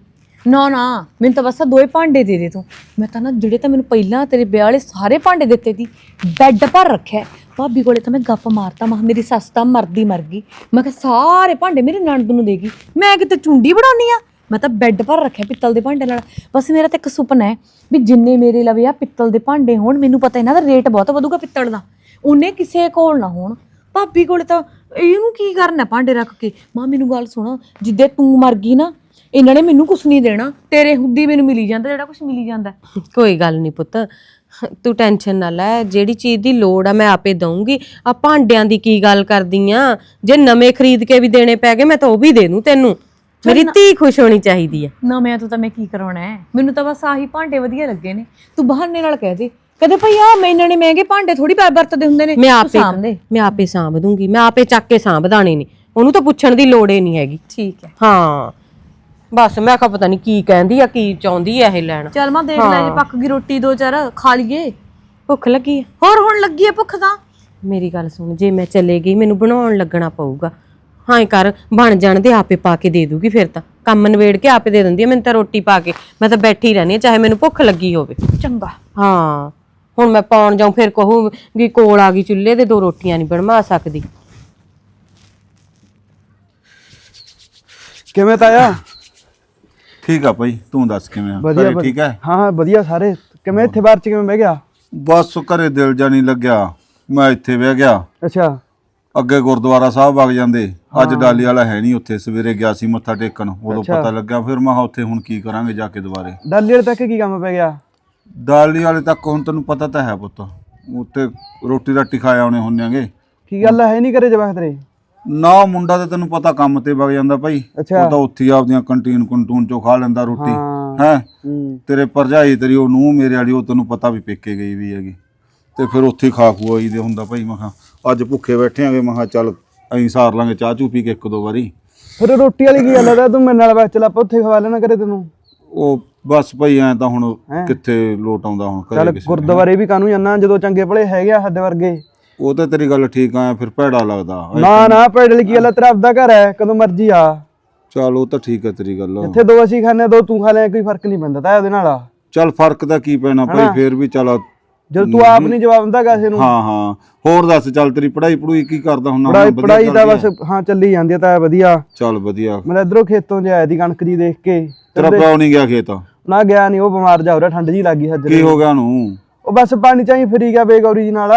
ਨਾ ਨਾ ਮੈਨੂੰ ਤਾਂ ਬਸ ਆਹ ਦੋਏ ਭਾਂਡੇ ਦੇ ਦੇ ਤੂੰ। ਮੈਂ ਤਾਂ ਨਾ ਜਿਹੜੇ ਤਾਂ ਮੈਨੂੰ ਪਹਿਲਾਂ ਤੇਰੇ ਵਿਆਹ ਵਾਲੇ ਸਾਰੇ ਭਾਂਡੇ ਦਿੱਤੇ ਸੀ ਬੈੱਡ ਪਰ ਰੱਖਿਆ। ਹੈ। ਭਾਬੀ ਕੋਲੇ ਤਾਂ ਮੈਂ ਗੱਪ ਮਾਰਤਾ, ਮਾ ਮੇਰੀ ਸੱਸ ਤਾਂ ਮਰਦੀ ਮਰ ਗਈ। ਮੈਂ ਕਿਹਾ ਸਾਰੇ ਭਾਂਡੇ ਮੇਰੀ ਨਣਦ ਨੂੰ ਦੇਗੀ ਮੈਂ ਕਿਤੇ ਚੁੰਡੀ ਬਣਾਉਣੀ ਆ? ਮੈਂ ਤਾਂ ਬੈੱਡ ਪਰ ਰੱਖਿਆ ਪਿੱਤਲ ਦੇ ਭਾਂਡੇ ਨਾਲ। ਬਸ ਮੇਰਾ ਤਾਂ ਇੱਕ ਸੁਪਨਾ ਹੈ ਵੀ ਜਿੰਨੇ ਮੇਰੇ ਲਵੇ ਆ ਪਿੱਤਲ ਦੇ ਭਾਂਡੇ ਹੋਣ, ਮੈਨੂੰ ਪਤਾ ਇਹਨਾਂ ਦਾ ਰੇਟ ਬਹੁਤ ਵਧੂਗਾ ਪਿੱਤਲ ਦਾ। ਉਹਨੇ ਕਿਸੇ ਕੋਲ ਨਾ ਹੋਣ। ਭਾਬੀ ਕੋਲੇ ਤਾਂ ਇਹਨੂੰ ਕੀ ਕਰਨਾ ਭਾਂਡੇ ਰੱਖ ਕੇ? ਮਾਂ, ਮੈਨੂੰ ਗੱਲ ਸੁਣ, ਜਿੱਦੇ ਤੂੰ ਮਰ ਗਈ ਨਾ, ਇਹਨਾਂ ਨੇ ਮੈਨੂੰ ਕੁਛ ਨਹੀਂ ਦੇਣਾ। ਤੇਰੇ ਹੁੰਦੀ ਮੈਨੂੰ ਮਿਲੀ ਜਾਂਦਾ, ਜਿਹੜਾ ਕੁਛ ਮਿਲੀ ਜਾਂਦਾ। ਕੋਈ ਗੱਲ ਨਹੀਂ ਪੁੱਤ। ਤੂੰ ਟੈਨਸ਼ਨ ਨਾ ਲੈ ਜਿਹੜੀ ਚੀਜ਼ ਦੀ ਲੋੜ ਆ ਮੈਂ ਆਪੇ ਦਊਂਗੀ। ਆ ਭਾਂਡਿਆਂ ਦੀ ਕੀ ਗੱਲ ਕਰਦੀ ਆ ਜੇ ਨਵੇਂ ਖਰੀਦ ਕੇ ਵੀ ਦੇਣੇ ਪੈ ਗਏ ਮੈਂ ਤਾਂ ਉਹ ਵੀ ਦੇ ਦੂੰ ਤੈਨੂੰ। ਮੇਰੀ ਧੀ ਖੁਸ਼ ਹੋਣੀ ਚਾਹੀਦੀ ਆ। ਨਾ ਮੈਂ ਤੋਂ ਤਾਂ ਮੈਂ ਕੀ ਕਰਾਉਣਾ ਹੈ? ਮੈਨੂੰ ਤਾਂ ਬਸ ਆਹੀ ਭਾਂਡੇ ਵਧੀਆ ਲੱਗੇ ਨੇ। ਤੂੰ ਬਹਾਨੇ ਨਾਲ ਕਹਿ ਦੇ। ਕਦੇ ਭਈ ਆ ਮੈਂ ਇਹਨਾਂ ਨੇ ਮਹਿੰਗੇ ਭਾਂਡੇ ਥੋੜੀ ਵਰਤਦੇ ਹੁੰਦੇ ਨੇ? ਮੈਂ ਆਪੇ ਸਾਂਭ ਦੇ। ਮੈਂ ਆਪੇ ਸਾਂਭ ਦੂੰਗੀ। ਮੈਂ ਆਪੇ ਚੱਕ ਕੇ ਸਾਂਭ ਦਾਣੇ ਨੇ। ਉਹਨੂੰ ਤਾਂ ਪੁੱਛਣ ਦੀ ਲੋੜ ਹੀ ਨਹੀਂ ਹੈਗੀ। ਠੀਕ ਹੈ। ਹਾਂ। ਬਸ ਮੈਂ ਕਿਹਾ ਪਤਾ ਨਹੀਂ ਕੀ ਕਹਿੰਦੀ ਆ ਕੀ ਚਾਹੁੰਦੀ ਆ ਇਹ ਲੈਣ। ਚੱਲ ਮੈਂ ਦੇਖ ਲੈ ਜੇ ਪੱਕ ਗਈ ਰੋਟੀ ਦੋ ਚਾਰ ਖਾ ਲਈਏ। ਭੁੱਖ ਲੱਗੀ ਆ। ਹੋਰ ਹੁਣ ਲੱਗੀ ਹੈ ਭੁੱਖ ਤਾਂ। ਮੇਰੀ ਗੱਲ ਸੁਣ ਜੇ ਮੈਂ ਚਲੇ ਗਈ ਮੈਨੂੰ ਬਣਾਉਣ ਲੱਗਣਾ ਪਊਗਾ। ਹਾਂ ਇਹ ਕਰ ਬਣ ਜਾਣ ਦੇ ਆਪੇ ਪਾ ਕੇ ਦੇ ਦੂਗੀ ਫਿਰ ਤਾਂ। ਕੰਮ ਨਵੇੜ ਕੇ ਆਪੇ ਦੇ ਦਿੰਦੀ ਆ ਮੈਨੂੰ ਤਾਂ ਰੋਟੀ ਪਾ ਕੇ। ਮੈਂ ਤਾਂ ਬੈਠੀ ਰਹਿਣੀ ਆ ਚਾਹੇ ਮੈਨੂੰ ਭੁੱਖ ਲੱਗੀ ਹੋਵੇ। ਚੰਗਾ। ਹਾਂ ਹੁਣ ਮੈਂ ਪਾਉਣ ਜਾਉਂ ਫਿਰ ਕਹੂੰਗੀ ਕੋਲ ਆ ਗਈ ਚੁੱਲ੍ਹੇ ਤੇ ਦੋ ਰੋਟੀਆਂ ਨਹੀਂ ਬਣਵਾ ਸਕਦੀ। ਕਿਵੇਂ ਤਾਇਆ? ਠੀਕ ਆ ਭਾਈ ਤੂੰ ਦੱਸ ਕਿਵੇਂ ਆ? ਵਧੀਆ ਘਰੇ। ਠੀਕ ਹੈ ਹਾਂ ਹਾਂ ਵਧੀਆ ਸਾਰੇ। ਕਿਵੇਂ ਇੱਥੇ ਬਾਹਰ ਚ ਕਿਵੇਂ ਬਹਿ ਗਿਆ? ਬਸ ਘਰੇ ਦਿਲ ਜਾ ਨਹੀਂ ਲੱਗਿਆ। ਮੈਂ ਇੱਥੇ ਬਹਿ ਗਿਆ। ਅੱਛਾ। ਅੱਗੇ ਗੁਰਦੁਆਰਾ ਸਾਹਿਬ ਵਗ ਜਾਂਦੇ। ਅੱਜ ਡਾਲੀ ਵਾਲਾ ਹੈ ਨਹੀਂ ਉੱਥੇ ਸਵੇਰੇ ਗਿਆ ਸੀ ਮੱਥਾ ਟੇਕਣ। ਉਦੋਂ ਅੱਛਾ। ਪਤਾ ਲੱਗਿਆ ਫਿਰ ਮੈਂ ਕਿਹਾ ਉੱਥੇ ਹੁਣ ਕੀ ਕਰਾਂਗੇ ਜਾ ਕੇ ਦੁਬਾਰੇ। ਡਾਲੀ ਵਾਲੇ ਤੱਕ ਕੀ ਕੰਮ ਪੈ ਗਿਆ? ਡਾਲੀ ਵਾਲੇ ਤੱਕ ਹੁਣ ਤੈਨੂੰ ਪਤਾ ਤਾਂ ਹੈ ਪੁੱਤ। ਉੱਤੇ ਰੋਟੀ ਰਾਟੀ ਖਾਇਆ ਉਹਨੇ ਹੁੰਨਿਆਂਗੇ ਕੀ ਗੱਲ ਹੈ ਨਹੀਂ ਕਰੇ ਤੇਰੇ? ਨਾ ਮੁੰਡਾ ਤੇ ਤੈਨੂੰ ਪਤਾ ਕੰਮ ਤੇ ਵਗ ਜਾਂਦਾ ਭਾਈ। ਅੱਛਾ। ਉਹ ਤਾਂ ਉੱਥੇ ਹੀ ਆਪਦੀਆਂ ਕੰਟੀਨ ਕੰਟੂਨ ਚੋਂ ਖਾ ਲੈਂਦਾ ਰੋਟੀ। ਹਾਂ। ਹੈ? ਹੂੰ। ਤੇਰੇ ਭਰਜਾਈ ਤੇਰੀ ਉਹ ਨੂੰ ਮੇਰੇ ਵਾਲੀ ਉਹ ਤੈਨੂੰ ਪਤਾ ਵੀ ਪੇਕੇ ਗਈ ਵੀ ਹੈਗੀ। ਤੇ ਫਿਰ ਉੱਥੇ ਹੀ ਖਾ ਖੂਆ ਹੀ ਦੇ ਹੁੰਦਾ ਭਾਈ ਮੈਂ ਕਿਹਾ ਅੱਜ ਭੁੱਖੇ ਬੈਠੇ ਆਂਗੇ ਮੈਂ ਕਿਹਾ ਚੱਲ ਅਸੀਂ ਸਾਰ ਲਾਂਗੇ ਚਾਹ ਚੂ ਪੀ ਕੇ ਇੱਕ ਦੋ ਵਾਰੀ। ਫਿਰ ਰੋਟੀ ਵਾਲੀ ਕੀ ਗੱਲ ਤੂੰ ਮੇਰੇ ਨਾਲ ਬਸ ਚਲਾ ਉੱਥੇ ਖਵਾ ਲੈਣਾ ਕਰੇ ਤੈਨੂੰ। ਉਹ ਬਸ ਭਾਈ ਐ ਤਾਂ ਹੁਣ ਹੈਂ? ਕਿੱਥੇ ਲੋਟ ਆਉਂਦਾ ਹੁਣ ਚੱਲ ਕਿਸੇ। ਗੁਰਦੁਆਰੇ ਵੀ ਕਾਨੂੰ ਜਾਨਾ ਜਦੋਂ ਚੰਗੇ ਭਲੇ ਹੈਗੇ ਆ ਸਾਡੇ ਵਰਗੇ। ਉਹ ਤਾਂ ਤੇਰੀ ਗੱਲ ਠੀਕ ਆ ਫਿਰ ਭੈੜਾ ਲੱਗਦਾ। ਨਾ ਨਾ ਪੈਡਲ ਕੀ ਗੱਲ ਤੇਰਾ ਆਪਦਾ ਘਰ ਹੈ ਕਦੋਂ ਮਰਜ਼ੀ ਆ। ਚੱਲ ਉਹ ਤਾਂ ਠੀਕ ਹੈ ਤੇਰੀ ਗੱਲ। ਇੱਥੇ ਦੋ ਅਸੀਂ ਖਾਣੇ ਦੋ ਤੂੰ ਖਾ ਲੈ ਕੋਈ ਫ਼ਰਕ ਨਹੀਂ ਪੈਂਦਾ ਤਾਂ ਉਹਦੇ ਨਾਲ ਚੱਲ ਫ਼ਰਕ ਤਾਂ ਕੀ ਪੈਣਾ ਭਾਈ ਫੇਰ ਵੀ ਚੱਲ ਜਦੋਂ ਤੂੰ ਆਪ ਨਹੀਂ ਜਵਾਬ ਦਿੰਦਾ ਕਿਸੇ ਨੂੰ। ਹਾਂ ਹਾਂ। ਹੋਰ ਦੱਸ ਚੱਲ ਤੇਰੀ ਪੜ੍ਹਾਈ ਪੜੂਈ ਕੀ ਕਰਦਾ ਹੁੰਦਾ ਪੜਾਈ ਪੜਾਈ ਚੱਲਦੀ ਬਸ ਹਾਂ ਚੱਲੀ ਜਾਂਦੀ ਆ ਤਾਂ ਵਧੀਆ। ਚੱਲ ਵਧੀਆ। ਮੈਂ ਇਧਰੋਂ ਖੇਤੋਂ ਜਿਹਾ ਦੀ ਕਣਕ ਜੀ ਦੇਖ ਕੇ ਤੇਰਾ ਪਿਓ ਨਹੀਂ ਗਿਆ ਖੇਤ? ਨਾ ਗਿਆ ਨਹੀਂ ਉਹ ਬਿਮਾਰ ਜਾ ਹੋ ਰਿਹਾ ਠੰਡ ਜੀ ਲੱਗੀ ਸੱਜਰੇ। ਕੀ ਹੋ ਗਿਆ ਉਹਨੂੰ? ਉਹ ਬਸ ਪਾਣੀ ਚਾਹੀ ਫਰੀ ਗਿਆ ਬੇਗੌਰੀ ਜੀ ਨਾਲ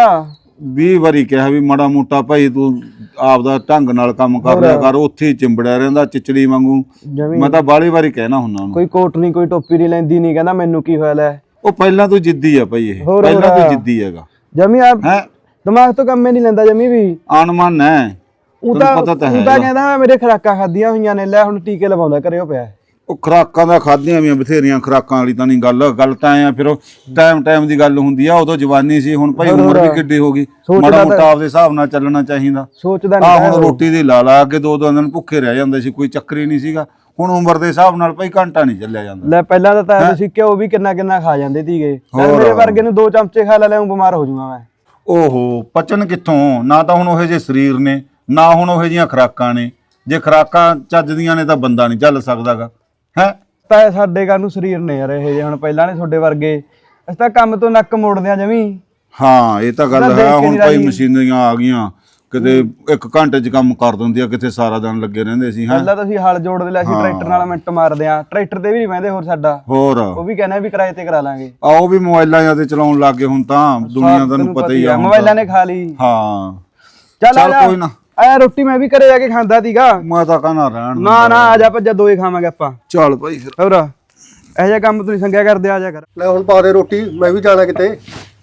20 ਵਾਰੀ ਕਿਹਾ ਵੀ ਮਾੜਾ ਮੋਟਾ ਭਾਈ ਤੂੰ ਆਪਦਾ ਢੰਗ ਨਾਲ ਕੰਮ ਕਰ ਲਿਆ ਕਰ ਉੱਥੇ ਹੀ ਚਿੰਬੜਿਆ ਰਹਿੰਦਾ ਚਿਚੜੀ ਵਾਂਗੂ। ਜਮੀ। ਮੈਂ ਤਾਂ ਬਾਲੀ ਵਾਰੀ ਕਹਿਣਾ ਹੁੰਦਾ ਉਹਨੂੰ। ਕੋਈ ਕੋਟ ਨਹੀਂ ਕੋਈ ਟੋਪੀ ਨਹੀਂ ਲੈਂਦੀ ਨਹੀਂ ਕਹਿੰਦਾ ਮੈਨੂੰ ਕੀ ਹੋਇਆ ਲੈ। ਉਹ ਪਹਿਲਾਂ ਤੋਂ ਜਿੱਦੀ ਆ ਭਾਈ ਇਹ। ਹੋਰ ਪਹਿਲਾਂ। ਤੋਂ ਜਿੱਦੀ ਹੈਗਾ। ਜਮੀ ਆ ਹੈ? ਦਿਮਾਗ ਤੋਂ ਕੰਮ ਹੀ ਨਹੀਂ ਲੈਂਦਾ ਜਮੀ ਵੀ। ਅਣਮਨ ਹੈ। ਉਹ ਤੈਨੂੰ ਪਤਾ ਤਾਂ ਉਹ ਹੈ ਤਾਂ ਕਹਿੰਦਾ ਮੇਰੇ ਖਰਾਕਾਂ ਖਾਧੀਆਂ ਹੋਈਆਂ ਨੇ ਲੈ ਹੁਣ ਟੀਕੇ ਲਵਾਉਂਦਾ ਕਰਿਓ ਪਿਆ। ਉਹ ਖਰਾਕਾਂ ਦਾ ਖਾਧੀਆਂ ਵੀ ਬਥੇਰੀਆਂ ਖਰਾਕਾਂ ਵਾਲੀ ਤਾਂ ਨਹੀਂ ਗੱਲ। ਗੱਲ ਤਾਂ ਐ ਆ ਫਿਰ ਟਾਈਮ ਟਾਈਮ ਦੀ ਗੱਲ ਹੁੰਦੀ ਆ ਉਦੋਂ ਜਵਾਨੀ ਸੀ ਹੁਣ ਭਾਈ ਉਮਰ ਵੀ ਕਿੱਡੀ ਹੋ ਗਈ। ਮਾੜਾ ਮੋਟਾ ਆਪਦੇ ਹਿਸਾਬ ਨਾਲ ਚੱਲਣਾ ਚਾਹੀਦਾ। ਸੋਚਦਾ ਆ ਨਹੀਂ ਹੁਣ ਰੋਟੀ ਦੀ ਲਾ ਲਾ ਕੇ ਦੋ ਦੋ ਦਿਨ ਭੁੱਖੇ ਰਹਿ ਜਾਂਦੇ ਸੀ ਕੋਈ ਚੱਕਰ ਹੀ ਨਹੀਂ ਸੀਗਾ। ਹੁਣ ਉਮਰ ਦੇ ਹਿਸਾਬ ਨਾਲ ਭਾਈ ਘੰਟਾ ਨਹੀਂ ਚੱਲਿਆ ਜਾਂਦਾ। ਲੈ ਪਹਿਲਾਂ ਤਾਂ ਤਾਂ ਤੁਸੀਂ ਘਿਓ ਵੀ ਕਿੰਨਾ ਕਿੰਨਾ ਖਾ ਜਾਂਦੇ ਸੀਗੇ। ਮੇਰੇ ਵਰਗੇ ਨੂੰ ਦੋ ਚਮਚੇ ਖਾ ਲੈ ਲੈ ਬਿਮਾਰ ਹੋ ਜਾਊਗਾ ਮੈਂ। ਓਹੋ ਪਚਨ ਕਿੱਥੋਂ? ਨਾ ਤਾਂ ਹੁਣ ਉਹੇ ਜੇ ਸਰੀਰ ਨੇ ਨਾ ਹੁਣ ਉਹੇ ਜੀਆਂ ਖਰਾਕਾਂ ਨੇ। ਜੇ ਖਰਾਕਾਂ ਚੱਜਦੀਆਂ ਨੇ ਤਾਂ ਬੰਦਾ ਨਹੀਂ ਚੱਲ ਸਕਦਾਗਾ। ਹੈ? ਤਾਂ ਸਾਡੇ ਘਰ ਨੂੰ ਸਰੀਰ ਨੇ ਯਾਰ ਇਹ ਜਿਹੇ ਹੁਣ ਪਹਿਲਾਂ ਨੇ ਤੁਹਾਡੇ ਵਰਗੇ। ਅਸੀਂ ਤਾਂ ਕੰਮ ਤੋਂ ਨੱਕ ਮੋੜਦੇ ਆ ਜਮੀ। ਹਾਂ ਇਹ ਤਾਂ ਗੱਲ ਹੈ ਕੇ ਹੁਣ ਭਾਈ। ਮਸ਼ੀਨਰੀਆਂ ਆ ਗਈਆਂ। ਕਿਤੇ ਇੱਕ ਘੰਟੇ 'ਚ ਕੰਮ ਕਰ ਦਿੰਦੀ ਆ ਕਿਤੇ ਸਾਰਾ ਦਿਨ ਲੱਗੇ ਰਹਿੰਦੇ ਸੀ ਹੈ? ਪਹਿਲਾਂ ਤਾਂ ਅਸੀਂ ਹਲ ਜੋੜਦੇ ਲੈ ਅਸੀਂ ਟਰੈਕਟਰ ਨਾਲ ਮਿੰਟ ਮਾਰਦੇ ਆ। ਟਰੈਕਟਰ ਤੇ ਵੀ ਨਹੀਂ ਬਹਿੰਦੇ ਹੋਰ ਸਾਡਾ। ਹੋਰ। ਉਹ ਵੀ ਕਹਿੰਦੇ ਆ ਵੀ ਕਿਰਾਏ ਤੇ ਕਰਾ ਲਾਂਗੇ। ਆਓ ਵੀ ਮੋਬਾਈਲਾਂ ਜਾਂ ਤੇ ਚਲਾਉਣ ਲੱਗ ਗਏ ਹੁਣ ਤਾਂ। ਦੁਨੀਆ ਦਾ ਨੂੰ ਪਤਾ ਹੀ ਆ ਮੋਬਾਈਲਾਂ। ਨੇ ਖਾ ਲਈ। ਹਾਂ। ਚੱਲ ਆ ਜਾ। ਕੋਈ ਨਾ। ਆਇਆ ਰੋਟੀ ਮੈਂ ਵੀ ਘਰੇ ਜਾ ਕੇ ਖਾਂਦਾ ਸੀਗਾ। ਮੈਂ ਤਾਂ ਕਹਣਾ ਰਹਿਣ ਨਾ ਨਾ ਆ ਜਾ ਭੱਜਾ ਦੋਏ ਖਾਵਾਂਗੇ ਆਪਾਂ। ਚੱਲ ਭਾਈ ਫਿਰ। ਹੋਰ ਇਹ ਜਿਹਾ ਕੰਮ ਤੂੰ ਸੰਗਿਆ ਕਰਦੇ ਆ ਜਾ ਕਰ। ਲੈ ਹੁਣ ਪਾ ਦੇ ਰੋਟੀ ਮੈਂ ਵੀ ਜਾਣਾ ਕਿਤੇ।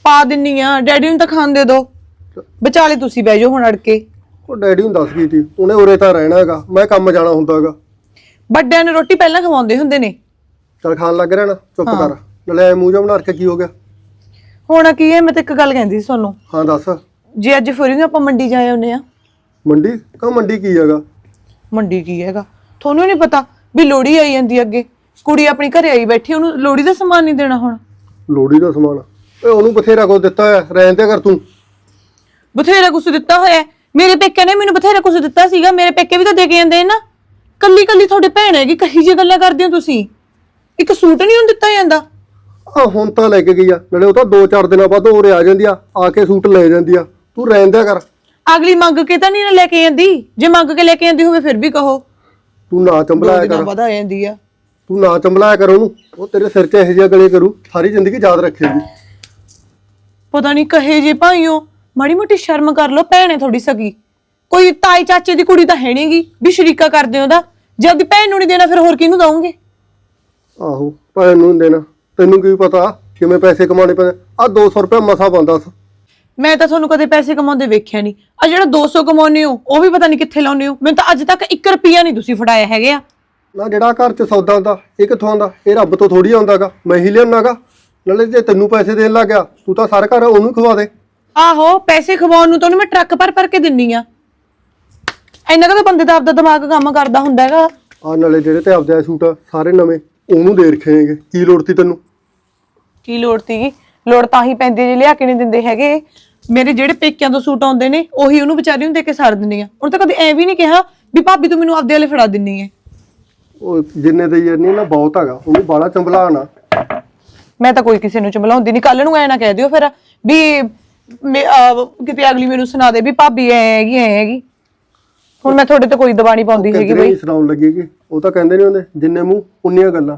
ਪਾ ਦਿੰਨੀ ਆ। ਡੈਡੀ ਨੂੰ ਤਾਂ ਖਾਣ ਦੇ ਦੋ। ਵਿਚਾਲੇ ਤੁਸੀਂ ਬਹਿ ਜਾਓ ਹੁਣ ਅੜ ਕੇ। ਉਹ ਡੈਡੀ ਨੂੰ ਦੱਸ ਗਈ ਤੀ ਉਹਨੇ ਉਰੇ ਤਾਂ ਰਹਿਣਾ ਹੈਗਾ। ਮੈਂ ਕੰਮ ਜਾਣਾ ਹੁੰਦਾ ਹੈਗਾ। ਵੱਡਿਆਂ ਨੂੰ ਰੋਟੀ ਪਹਿਲਾਂ ਖਵਾਉਂਦੇ ਹੁੰਦੇ ਨੇ। ਚੱਲ ਖਾਣ ਲੱਗ ਰਿਹਾ ਨਾ ਚੁੱਪ ਕਰ। ਨਾਲੇ ਐਂ ਮੂੰਹ ਜਿਹਾ ਬਣਾ ਕੇ ਕੀ ਹੋ ਗਿਆ? ਹੁਣ ਕੀ ਹੈ? ਮੈਂ ਤਾਂ ਇੱਕ ਗੱਲ ਕਹਿੰਦੀ ਸੀ ਤੁਹਾਨੂੰ। ਹਾਂ ਦੱਸ। ਜੇ ਅੱਜ ਫਰੀ ਨੂੰ ਆਪਾਂ ਮੰਡੀ ਜਾਏ ਹੁੰਨੇ ਆ। ਮੰਡੀ? ਕਾ ਮੰਡੀ ਕੀ ਹੈਗਾ? ਮੰਡੀ ਕੀ ਹੈਗਾ? ਤੁਹਾਨੂੰ ਨਹੀਂ ਪਤਾ ਵੀ ਲੋੜੀ ਆਈ ਜਾਂਦੀ ਅੱਗੇ? ਕੁੜੀ ਆਪਣੀ ਘਰੇ ਆਈ ਬੈਠੀ ਉਹਨੂੰ ਲੋੜੀ ਦਾ ਸਮਾਨ ਨਹੀਂ ਦੇਣਾ ਹੁਣ। ਲੋੜੀ ਦਾ ਸਮਾਨ? ਓਏ ਉਹਨੂੰ ਬਥੇਰਾ ਕੁਝ ਦਿੱਤਾ ਹੋਇਆ ਰਹਿਣ ਤੇ ਕਰ ਤੂੰ। ਬਥੇਰਾ ਕੁਛ ਦਿੱਤਾ ਹੋਇਆ। ਹੈ। ਮੇਰੇ ਪੇਕੇ ਨੇ ਮੈਨੂੰ ਬਥੇਰਾ ਕੁਛ ਦਿੱਤਾ ਸੀਗਾ ਮੇਰੇ ਪੇਕੇ ਵੀ ਤਾਂ ਦੇ ਕੇ ਜਾਂਦੇ ਨੇ। ਨਾ ਕੱਲੀ ਕੱਲੀ ਤੁਹਾਡੇ ਭੈਣ ਹੈਗੀ ਕਹੀ ਜੇ ਗੱਲਾਂ ਕਰਦੇ ਹੋ ਤੁਸੀਂ? ਇੱਕ ਸੂਟ ਨਹੀਂ ਉਹਨੂੰ ਦਿੱਤਾ ਜਾਂਦਾ? ਆ ਹੁਣ ਤਾਂ ਲੈ ਕੇ ਗਈ ਆ ਨਾਲੇ ਉਹ ਤਾਂ 2-4 ਦਿਨਾਂ ਬਾਅਦ ਹੋਰ ਆ ਜਾਂਦੀ ਆ ਆ ਕੇ ਸੂਟ ਲੈ ਜਾਂਦੀ ਆ। ਤੂੰ ਰਹਿਣ ਦਿਆ ਕਰ। ਅਗਲੀ ਮੰਗ ਕੇ ਤਾਂ ਨਹੀਂ ਨਾ ਲੈ ਕੇ ਜਾਂਦੀ ਜੇ ਮੰਗ ਕੇ ਲੈ ਕੇ ਜਾਂਦੀ ਹੋਵੇ ਫਿਰ ਵੀ ਕਹੋ। ਤੂੰ ਨਾ ਚੰਬਲਾਇਆ ਕਰ। ਆ ਜਾਂਦੀ ਆ। ਤੂੰ ਨਾ ਚੰਬਲਾਇਆ ਕਰ ਉਹਨੂੰ। ਉਹ ਤੇਰੇ ਸਿਰ 'ਚ ਇਹੋ ਜਿਹੀਆਂ ਗਲੇ ਕਰੂ ਸਾਰੀ ਜ਼ਿੰਦਗੀ ਯਾਦ ਰੱਖੇਗੀ। ਪਤਾ ਨਹੀਂ ਕਹੇ ਜੇ ਭਾਈਓ ਮਾੜੀ ਮੋਟੀ ਸ਼ਰਮ ਕਰ ਲੋ ਭੈਣ ਥੋੜੀ ਸਗੀ। ਕੋਈ ਤਾਈ ਚਾਚੇ ਦੀ ਕੁੜੀ ਤਾਂ ਹੈ ਨਹੀਂਗੀ ਵੀ ਸ਼ਰੀਕਾ ਕਰਦੇ ਉਹਦਾ। ਜੇ ਆਪਦੀ ਭੈਣ ਨੂੰ ਨਹੀਂ ਦੇਣਾ ਫਿਰ ਹੋਰ ਕਿਹਨੂੰ ਦਵੋਗੇ ਆਹੋ ਭੈਣ ਨੂੰ ਨੀ ਦੇਣਾ। ਤੈਨੂੰ ਕੀ ਪਤਾ ਕਿਵੇਂ ਪੈਸੇ ਕਮਾਉਣੇ ਪੈਂਦੇ। ਆ 200 ਰੁਪਏ ਮਸਾ ਬੰਦਾ ਮੈਂ ਤਾਂ ਤੁਹਾਨੂੰ ਕਦੇ ਪੈਸੇ ਕਮਾਉਂਦੇ ਵੇਖਿਆ ਨਹੀਂ। ਆ ਜਿਹੜਾ 200 ਕਮਾਉਂਦੇ ਹੋ ਉਹ ਵੀ ਪਤਾ ਨਹੀਂ ਕਿੱਥੇ ਲਾਉਂਦੇ ਹੋ। ਮੈਨੂੰ ਤਾਂ ਅੱਜ ਤੱਕ 1 ਰੁਪਿਆ ਨਹੀਂ ਤੁਸੀਂ ਫੜਾਇਆ ਹੈਗੇ ਆ। ਨਾ ਜਿਹੜਾ ਘਰ 'ਚ ਸੌਦਾ ਹੁੰਦਾ ਇਹ ਕਿੱਥੋਂ ਆਉਂਦਾ ਇਹ ਰੱਬ ਤੋਂ ਥੋੜੀ ਆਉਂਦਾਗਾ ਮੈਂ ਹੀ ਲਿਆਉਣਾਗਾ। ਨਾਲੇ ਜੇ ਤੈਨੂੰ ਪੈਸੇ ਦੇਣ ਲੱਗ ਗਿਆ ਤੂੰ ਤਾਂ ਸਾਰਾ ਘਰ ਉਹਨੂੰ ਖਵਾ ਦੇ। ਆਹੋ ਪੈਸੇ ਖਵਾਉਣ ਨੂੰ ਤਾਂ ਉਹਨੂੰ ਮੈਂ ਟਰੱਕ ਭਰ ਭਰ ਕੇ ਦਿੰਨੀ ਆ। ਇੰਨਾ ਕੁ ਤਾਂ ਬੰਦੇ ਦਾ ਆਪਦਾ ਦਿਮਾਗ ਕੰਮ ਕਰਦਾ ਹੁੰਦਾ ਹੈਗਾ। ਆ ਨਾਲੇ ਜਿਹੜੇ ਤੇ ਆਪਦੇ ਸੂਟ ਆ, ਸਾਰੇ ਨਵੇਂ ਉਹਨੂੰ ਦੇ ਰੱਖੇਗੇ ਕੀ ਲੋੜ ਤੀ ਤੈਨੂੰ? ਕੀ ਲੋੜ ਸੀਗੀ? ਲੋੜ ਤਾਂ ਹੀ ਪੈਂਦੀ ਹੈ ਜੇ ਲਿਆ ਕੇ ਨਹੀਂ ਦਿੰਦੇ ਹੈਗੇ। ਮੇਰੇ ਜਿਹੜੇ ਪੇਕਿਆਂ ਤੋਂ ਸੂਟ ਆਉਂਦੇ ਨੇ ਉਹੀ ਉਹਨੂੰ ਵਿਚਾਰੀ ਨੂੰ ਦੇ ਕੇ ਸਾਰ ਦਿੰਦੀ ਆ ਉਹਨੇ ਤਾਂ ਕਦੇ ਐ ਵੀ ਨਹੀਂ ਕਿਹਾ ਵੀ ਭਾਬੀ ਤੂੰ ਮੈਨੂੰ ਆਪਦੇ ਵਾਲੇ ਫੜਾ ਦਿੰਨੀ ਹੈ। ਉਹ ਜਿੰਨੇ ਦੇ ਯਾਰ ਨਹੀਂ ਨਾ ਬਹੁਤ ਹੈਗਾ ਉਹਨੂੰ ਬਾਲਾ ਚੰਬਲਾ ਨਾ ਮੈਂ ਤਾਂ ਕੋਈ ਕਿਸੇ ਨੂੰ ਚਮਲਾਉਂਦੀ ਨਹੀਂ ਕੱਲ ਨੂੰ ਐ ਨਾ ਕਹਿ ਦਿਓ ਫਿਰ ਵੀ ਮੈਂ, ਕਿਤੇ ਅਗਲੀ ਮੈਨੂੰ ਸੁਣਾ ਦੇ ਵੀ ਭਾਬੀ ਐ ਹੈਗੀ ਐ ਹੈਗੀ। ਹੁਣ ਮੈਂ ਤੁਹਾਡੇ ਤੇ ਕੋਈ ਦਬਾਣੀ ਪਾਉਂਦੀ ਹੈਗੀ ਬਈ। ਨਹੀਂ ਸੁਣਾਉਣ ਲੱਗੇਗੀ ਉਹ ਤਾਂ ਕਹਿੰਦੇ ਨਹੀਂ ਹੁੰਦੇ ਜਿੰਨੇ ਮੂੰਹ ਉਨੀਆਂ ਗੱਲਾਂ।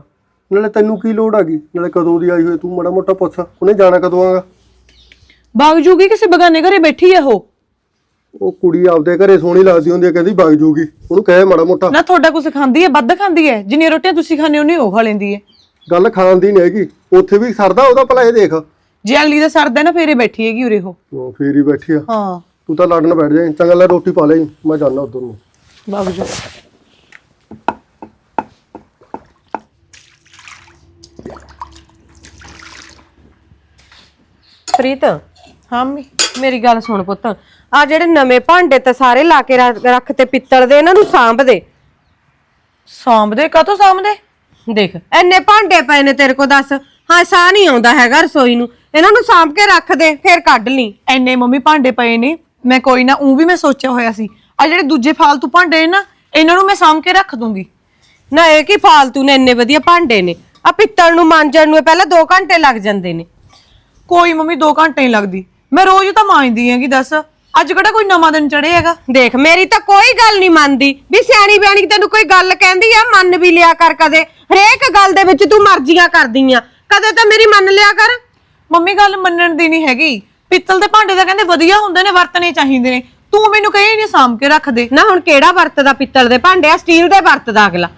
ਨਾਲੇ ਤੈਨੂੰ ਕੀ ਲੋੜ ਹੈਗੀ? ਨਾਲੇ ਕਦੋਂ ਦੀ ਆਈ ਹੋਈ ਤੂੰ ਮਾੜਾ ਮੋਟਾ ਪੁੱਛ। ਉਹਨੇ ਜਾਣਾ ਕਦੋਂ ਆਗਾ? ਬਾਗ ਜੂਗੀ ਕਿਸੇ ਬਗਾਨੇ ਘਰੇ ਬੈਠੀ ਆ ਉਹ? ਉਹ ਕੁੜੀ ਆਪਦੇ ਘਰੇ ਸੋਹਣੀ ਲੱਗਦੀ ਹੁੰਦੀ ਹੈ ਕਹਿੰਦੀ ਵਗ ਜੂਗੀ। ਉਹਨੂੰ ਕਹੇ ਮਾੜਾ ਮੋਟਾ। ਨਾ ਤੁਹਾਡਾ ਕੁਝ ਖਾਂਦੀ ਹੈ ਵੱਧ ਖਾਂਦੀ ਹੈ ਜਿੰਨੀਆਂ ਰੋਟੀਆਂ ਤੁਸੀਂ ਖਾਣੇ ਉਹਨੇ ਉਹ ਖਾ ਲੈਂਦੀ ਹੈ ਗੱਲ ਖਾਣ ਦੀ ਨਹੀਂ ਹੈਗੀ। ਉੱਥੇ ਵੀ ਸਰਦਾ ਉਹਦਾ ਭਲਾ ਇਹ ਦੇਖ। ਜੇ ਅਗਲੀ ਦਾ ਸਰਦਾ ਨਾ ਫੇਰੇ ਬੈਠੀ ਹੈਗੀ ਉਰੇ ਉਹ। ਉਹ ਫੇਰ ਹੀ ਬੈਠੀ ਆ। ਹਾਂ। ਤੂੰ ਤਾਂ ਲੜਨ ਬੈਠ ਜਾਏ ਚੰਗਾ ਲੈ ਰੋਟੀ ਪਾ ਲੈ। ਮੈਂ ਜਾਣਾ ਉਧਰ ਨੂੰ। ਬਾਗ ਜੋ। ਪ੍ਰੀਤ ਹਾਂ ਮੰਮੀ ਮੇਰੀ ਗੱਲ ਸੁਣ ਪੁੱਤ। ਆ ਜਿਹੜੇ ਨਵੇਂ ਭਾਂਡੇ ਤੇ ਸਾਰੇ ਲਾ ਕੇ ਰੱਖ ਰੱਖ ਤੇ ਪਿੱਤਲ ਦੇ ਇਹਨਾਂ ਨੂੰ ਸਾਂਭ ਦੇ। ਸਾਂਭਦੇ? ਕਾਤੋਂ ਸਾਂਭਦੇ? ਦੇਖ ਐਨੇ ਭਾਂਡੇ ਪਏ ਨੇ ਤੇਰੇ ਕੋ ਦੱਸ। ਹਾਂ ਸਾਹ ਨਹੀਂ ਆਉਂਦਾ ਹੈਗਾ ਰਸੋਈ ਨੂੰ। ਇਹਨਾਂ ਨੂੰ ਸਾਂਭ ਕੇ ਰੱਖ ਦੇ ਫਿਰ ਕੱਢ ਲਈ। ਐਨੇ ਮੰਮੀ ਭਾਂਡੇ ਪਏ ਨੇ ਮੈਂ ਕੋਈ ਨਾ ਉਹ ਵੀ ਮੈਂ ਸੋਚਿਆ ਹੋਇਆ ਸੀ। ਆ ਜਿਹੜੇ ਦੂਜੇ ਫਾਲਤੂ ਭਾਂਡੇ ਨੇ ਨਾ ਇਹਨਾਂ ਨੂੰ ਮੈਂ ਸਾਂਭ ਕੇ ਰੱਖ ਦੂੰਗੀ। ਨਾ ਇਹ ਕੀ ਫਾਲਤੂ ਨੇ ਇੰਨੇ ਵਧੀਆ ਭਾਂਡੇ ਨੇ। ਆ ਪਿੱਤਲ ਨੂੰ ਮਾਂਜਣ ਨੂੰ ਇਹ ਪਹਿਲਾਂ 2 ਘੰਟੇ ਲੱਗ ਜਾਂਦੇ ਨੇ। ਕੋਈ ਮੰਮੀ 2 ਘੰਟੇ ਨਹੀਂ ਲੱਗਦੀ। ਮੈਂ ਰੋਜ਼ ਤਾਂ ਮਾਂਜਦੀ ਹੈਗੀ ਦੱਸ? ਅੱਜ ਕਿਹੜਾ ਕੋਈ ਨਵਾਂ ਦਿਨ ਚੜ੍ਹੇ ਹੈਗਾ? ਦੇਖ ਮੇਰੀ ਤਾਂ ਕੋਈ ਗੱਲ ਨਹੀਂ ਮੰਨਦੀ। ਵੀ ਸਿਆਣੀ ਬਿਆਣੀ ਤੈਨੂੰ ਕੋਈ ਗੱਲ ਕਹਿੰਦੀ ਆ ਮੰਨ ਵੀ ਲਿਆ ਕਰ ਕਦੇ। ਹਰੇਕ ਗੱਲ ਦੇ ਵਿੱਚ ਤੂੰ ਮਰਜ਼ੀਆਂ ਕਰਦੀ ਆ। ਕਦੇ ਤਾਂ ਮੇਰੀ ਮੰਨ ਲਿਆ ਕਰ। ਮੰਮੀ ਗੱਲ ਮੰਨਣ ਦੀ ਨਹੀਂ ਹੈਗੀ। ਪਿੱਤਲ ਦੇ ਭਾਂਡੇ ਤਾਂ ਕਹਿੰਦੇ ਵਧੀਆ ਹੁੰਦੇ ਨੇ ਵਰਤਣੇ ਚਾਹੀਦੇ ਨੇ। ਤੂੰ ਮੈਨੂੰ ਕਹੀ ਨਹੀਂ ਸਾਂਭ ਕੇ ਰੱਖ ਦੇ। ਨਾ ਹੁਣ ਕਿਹੜਾ ਵਰਤਦਾ ਪਿੱਤਲ ਦੇ ਭਾਂਡੇ? ਆ ਸਟੀਲ ਦੇ ਵਰਤਦਾ ਅਗਲਾ।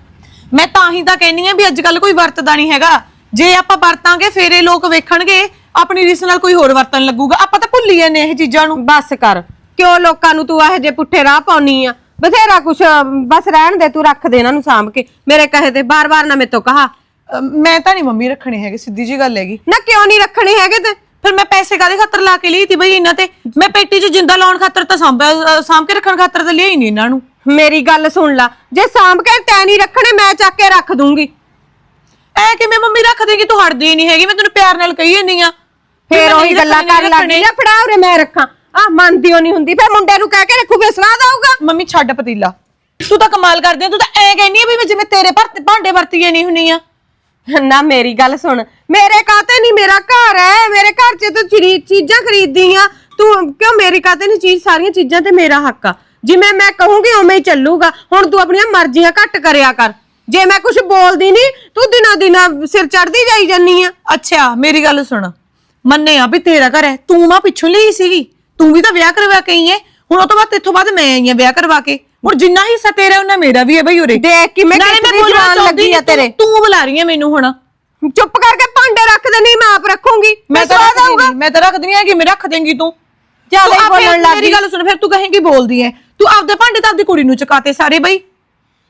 ਮੈਂ ਤਾਂ ਹੀ ਤਾਂ ਕਹਿੰਨੀ ਆ ਵੀ ਅੱਜ ਕੱਲ ਕੋਈ ਵਰਤਦਾ ਨਹੀਂ ਹੈਗਾ। ਜੇ ਆਪਾਂ ਵਰਤਾਂਗੇ ਫੇਰ ਲੋਕ ਵੇਖਣਗੇ ਆਪਣੀ ਰੀਸ ਨਾਲ ਕੋਈ ਹੋਰ ਵਰਤਣ ਲੱਗੂਗਾ। ਆਪਾਂ ਭੁੱਲੀ ਜਾਂਦੇ ਇਹ ਚੀਜ਼ਾਂ ਨੂੰ? ਬਸ ਕਰ। ਕਿਉਂ ਲੋਕਾਂ ਨੂੰ ਤੂੰ ਇਹੋ ਜਿਹੇ ਪੁੱਠੇ ਰਾਹ ਪਾਉਣੀ ਆ? ਬਥੇਰਾ ਕੁਛ ਅਮ, ਬਸ ਰਹਿਣ ਦੇ ਤੂੰ ਰੱਖ ਦੇ ਇਹਨਾਂ ਨੂੰ ਸਾਂਭ ਕੇ। ਮੇਰੇ ਕਹੇ ਤੇ ਬਾਰ-ਬਾਰ ਨਾ ਮੇਰੇ ਤੋਂ ਕਹਾ। ਅਹ ਮੈਂ ਤਾਂ ਨਹੀਂ ਮੰਮੀ ਰੱਖਣੇ ਹੈਗੇ ਸਿੱਧੀ ਜੀ ਗੱਲ ਹੈਗੀ। ਨਾ ਕਿਉਂ ਨਹੀਂ ਰੱਖਣੇ ਹੈਗੇ ਤੇ? ਫਿਰ ਮੈਂ ਪੈਸੇ ਕਾਦੇ ਖਾਤਰ ਲਾ ਕੇ ਲਈ ਤੀ ਬਈ ਇਹਨਾਂ ਤੇ? ਮੈਂ ਪੇਟੀ 'ਚ ਜਿੰਦਾ ਲਾਉਣ ਖਾਤਰ ਤਾਂ ਸਾਂਭ ਅਹ ਸਾਂਭ ਕੇ ਰੱਖਣ ਖਾਤਰ ਤਾਂ ਲਿਆਈ ਨਹੀਂ ਇਹਨਾਂ ਨੂੰ। ਮੇਰੀ ਗੱਲ ਸੁਣ ਲਾ। ਜੇ ਸਾਂਭ ਕੇ ਤੈ ਨਹੀਂ ਰੱਖਣੇ ਮੈਂ ਚੱਕ ਕੇ ਰੱਖ ਦੂੰਗੀ। ਐ ਕਿਵੇਂ ਮੰਮੀ ਰੱਖ ਦੇਗੀ? ਤੂੰ ਹਟਦੀ ਨਹੀਂ ਹੈਗੀ ਮੈਂ ਤੈਨੂੰ ਪਿਆਰ ਨਾਲ ਕਹੀ ਜਾਂਦੀ ਆ। ਫੇਰ ਉਹੀ ਗੱਲਾਂ ਕਰ ਲੱਗੀ ਜਾਂ ਫੜਾ ਉਰੇ ਮੈਂ ਰੱਖਾਂ। ਆ ਮੰਨਦੀ ਓ ਨਹੀਂ ਹੁੰਦੀ ਫੇਰ ਮੁੰਡੇ ਨੂੰ ਕਹਿ ਕੇ ਰੱਖੂ ਫੇਰ ਸਵਾਦ ਆਊਗਾ ਮੰਮੀ ਛੱਡ ਪਤੀਲਾ। ਤੂੰ ਤਾਂ ਕਮਾਲ ਕਰਦੀ ਆ ਤੂੰ ਤਾਂ ਐ ਕਹਿੰਦੀ ਆ ਵੀ ਮੈਂ ਜਿਵੇਂ ਤੇਰੇ ਭਰ ਭਾਂਡੇ ਵਰਤੀਏ ਨਹੀਂ ਹੁੰਨੀ ਆ। ਨਾ ਮੇਰੀ ਗੱਲ ਸੁਣ। ਮੇਰੇ ਕਾਤੇ ਨਹੀਂ ਮੇਰਾ ਘਰ ਹੈ ਮੇਰੇ ਘਰ 'ਚ ਤੂੰ ਚੀਰੀ- ਚੀਜ਼ਾਂ ਖਰੀਦਦੀ ਆ। ਤੂੰ ਕਿਉਂ ਮੇਰੀ ਕਾਤੇ ਨਹੀਂ ਚੀਜ਼? ਸਾਰੀਆਂ ਚੀਜ਼ਾਂ ਤੇ ਮੇਰਾ ਹੱਕ ਆ। ਜਿਵੇਂ ਮੈਂ ਕਹੂੰਗੀ ਉਵੇਂ ਹੀ ਚੱਲੂਗਾ। ਹੁਣ ਤੂੰ ਆਪਣੀਆਂ ਮਰਜ਼ੀਆਂ ਘੱਟ ਕਰਿਆ ਕਰ। ਜੇ ਮੈਂ ਕੁਝ ਬੋਲਦੀ ਨਹੀਂ ਤੂੰ ਦਿਨਾਂ ਦਿਨਾਂ ਸਿਰ ਚੜਦੀ ਜਾਈ ਜੰਨੀ ਆ। ਅੱਛਾ ਮੇਰੀ ਗੱਲ ਸੁਣ। ਮੰਨੇ ਆ ਵੀ ਤੇਰਾ ਘਰ ਹੈ ਤੂੰ ਮਾਂ ਪਿੱਛੋਂ ਲਈ ਸੀਗੀ। ਤੂੰ ਵੀ ਤਾਂ ਵਿਆਹ ਕਰਵਾ ਕੇ ਆਈ ਹੈ ਹੁਣ ਉਹ ਤੋਂ ਬਾਅਦ ਇੱਥੋਂ ਬਾਅਦ ਮੈਂ ਆਈ ਹਾਂ ਵਿਆਹ ਕਰਵਾ ਕੇ। ਹੁਣ ਜਿੰਨਾ ਹਿੱਸਾ ਤੇਰਾ ਉਹਨਾਂ ਮੇਰਾ ਵੀ ਹੈ ਬਈ ਉਰੇ। ਦੇਖ ਕਿਵੇਂ ਨਾਲੇ ਮੈਂ ਦੀ ਬੋਲਣਾ ਜਵਾਨ ਚਾਹੁੰਦੀ ਲੱਗੀ ਆ ਤੇਰੇ। ਤੂੰ ਬੁਲਾ ਰਹੀ ਹੈ ਮੈਨੂੰ ਹੁਣ। ਚੁੱਪ ਕਰਕੇ ਭਾਂਡੇ ਰੱਖ ਦੇ ਨਹੀਂ ਮੈਂ ਆਪ ਰੱਖੂੰਗੀ। ਮੈਂ ਤਾਂ ਸਵਾਦ ਰੱਖਦੀ ਆਊਗਾ ਨਹੀਂ ਮੈਂ ਤਾਂ ਰੱਖਦੀ ਨਹੀਂ ਹੈਗੀ ਮੈਂ ਰੱਖ ਦੇਂਗੀ ਤੂੰ। ਜ਼ਿਆਦਾ ਹੀ ਤੂੰ ਆਪੇ ਬੋਲਣ ਲੱਗ ਮੇਰੀ ਗਈ। ਗੱਲ ਸੁਣ ਫਿਰ ਤੂੰ ਕਹੇਂਗੀ ਬੋਲਦੀ ਐ। ਤੂੰ ਆਪਦੇ ਭਾਂਡੇ ਤਾਂ ਆਪਦੀ ਕੁੜੀ ਨੂੰ ਚਕਾਤੇ ਸਾਰੇ ਬਈ।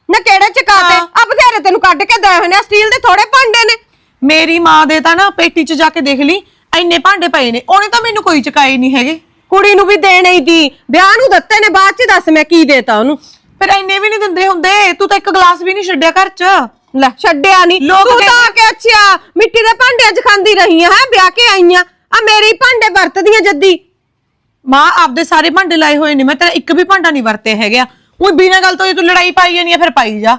ਨਾ ਕਿਹੜੇ ਚਕਾਤੇ? ਹਾਂ। ਆ ਬਥੇਰੇ ਤੈਨੂੰ ਕੱਢ ਕੇ ਦਏ ਹੋਏ ਨੇ ਸਟੀਲ ਦੇ ਥੋੜੇ ਭਾਂਡੇ ਨੇ। ਮੇਰੀ ਮਾਂ ਦੇ ਤਾਂ ਨਾ ਪੇਟੀ 'ਚ ਜਾ ਕੇ ਦੇਖ ਲਈ। ਇੰਨੇ ਭਾਂਡੇ ਪਏ ਨੇ ਉਹਨੇ ਤਾਂ ਮੈਨੂੰ ਕੋਈ ਚਕਾਏ ਨਹੀਂ ਹੈਗੇ। ਕੁੜੀ ਨੂੰ ਵੀ ਦੇਣੇ ਹੀ ਦੀ ਵਿਆਹ ਨੂੰ ਦਿੱਤੇ ਨੇ ਬਾਅਦ ਚ ਦੱਸ ਮੈਂ ਕੀ ਦੇਤਾ ਉਹਨੂੰ। ਫਿਰ ਇੰਨੇ ਵੀ ਨਹੀਂ ਦਿੰਦੇ ਹੁੰਦੇ ਤੂੰ ਤਾਂ ਇੱਕ ਗਲਾਸ ਵੀ ਨਹੀਂ ਛੱਡਿਆ ਘਰ 'ਚ। ਲੈ ਛੱਡਿਆ ਨਹੀਂ। ਲੋਕ ਤੂੰ ਕਹਿੰਦੇ- ਤਾਂ ਆ ਕੇ ਅੱਛਾ ਮਿੱਟੀ ਦੇ ਭਾਂਡਿਆਂ 'ਚ ਖਾਂਦੀ ਰਹੀ ਹੈ ਵਿਆਹ ਕੇ ਆਈਆਂ ਆ। ਮੇਰੇ ਹੀ ਭਾਂਡੇ ਵਰਤਦੀਆਂ ਜੱਦੀ। ਮਾਂ ਆਪਦੇ ਸਾਰੇ ਭਾਂਡੇ ਲਾਏ ਹੋਏ ਨੇ ਮੈਂ ਤੇਰਾ ਇੱਕ ਵੀ ਭਾਂਡਾ ਨਹੀਂ ਵਰਤੇ ਹੈਗਾ। ਉਹ ਬਿਨਾਂ ਗੱਲ ਤੋਂ ਜੇ ਤੂੰ ਲੜਾਈ ਪਾਈ ਜਾਨੀ ਆ ਫਿਰ ਪਾਈ ਜਾ।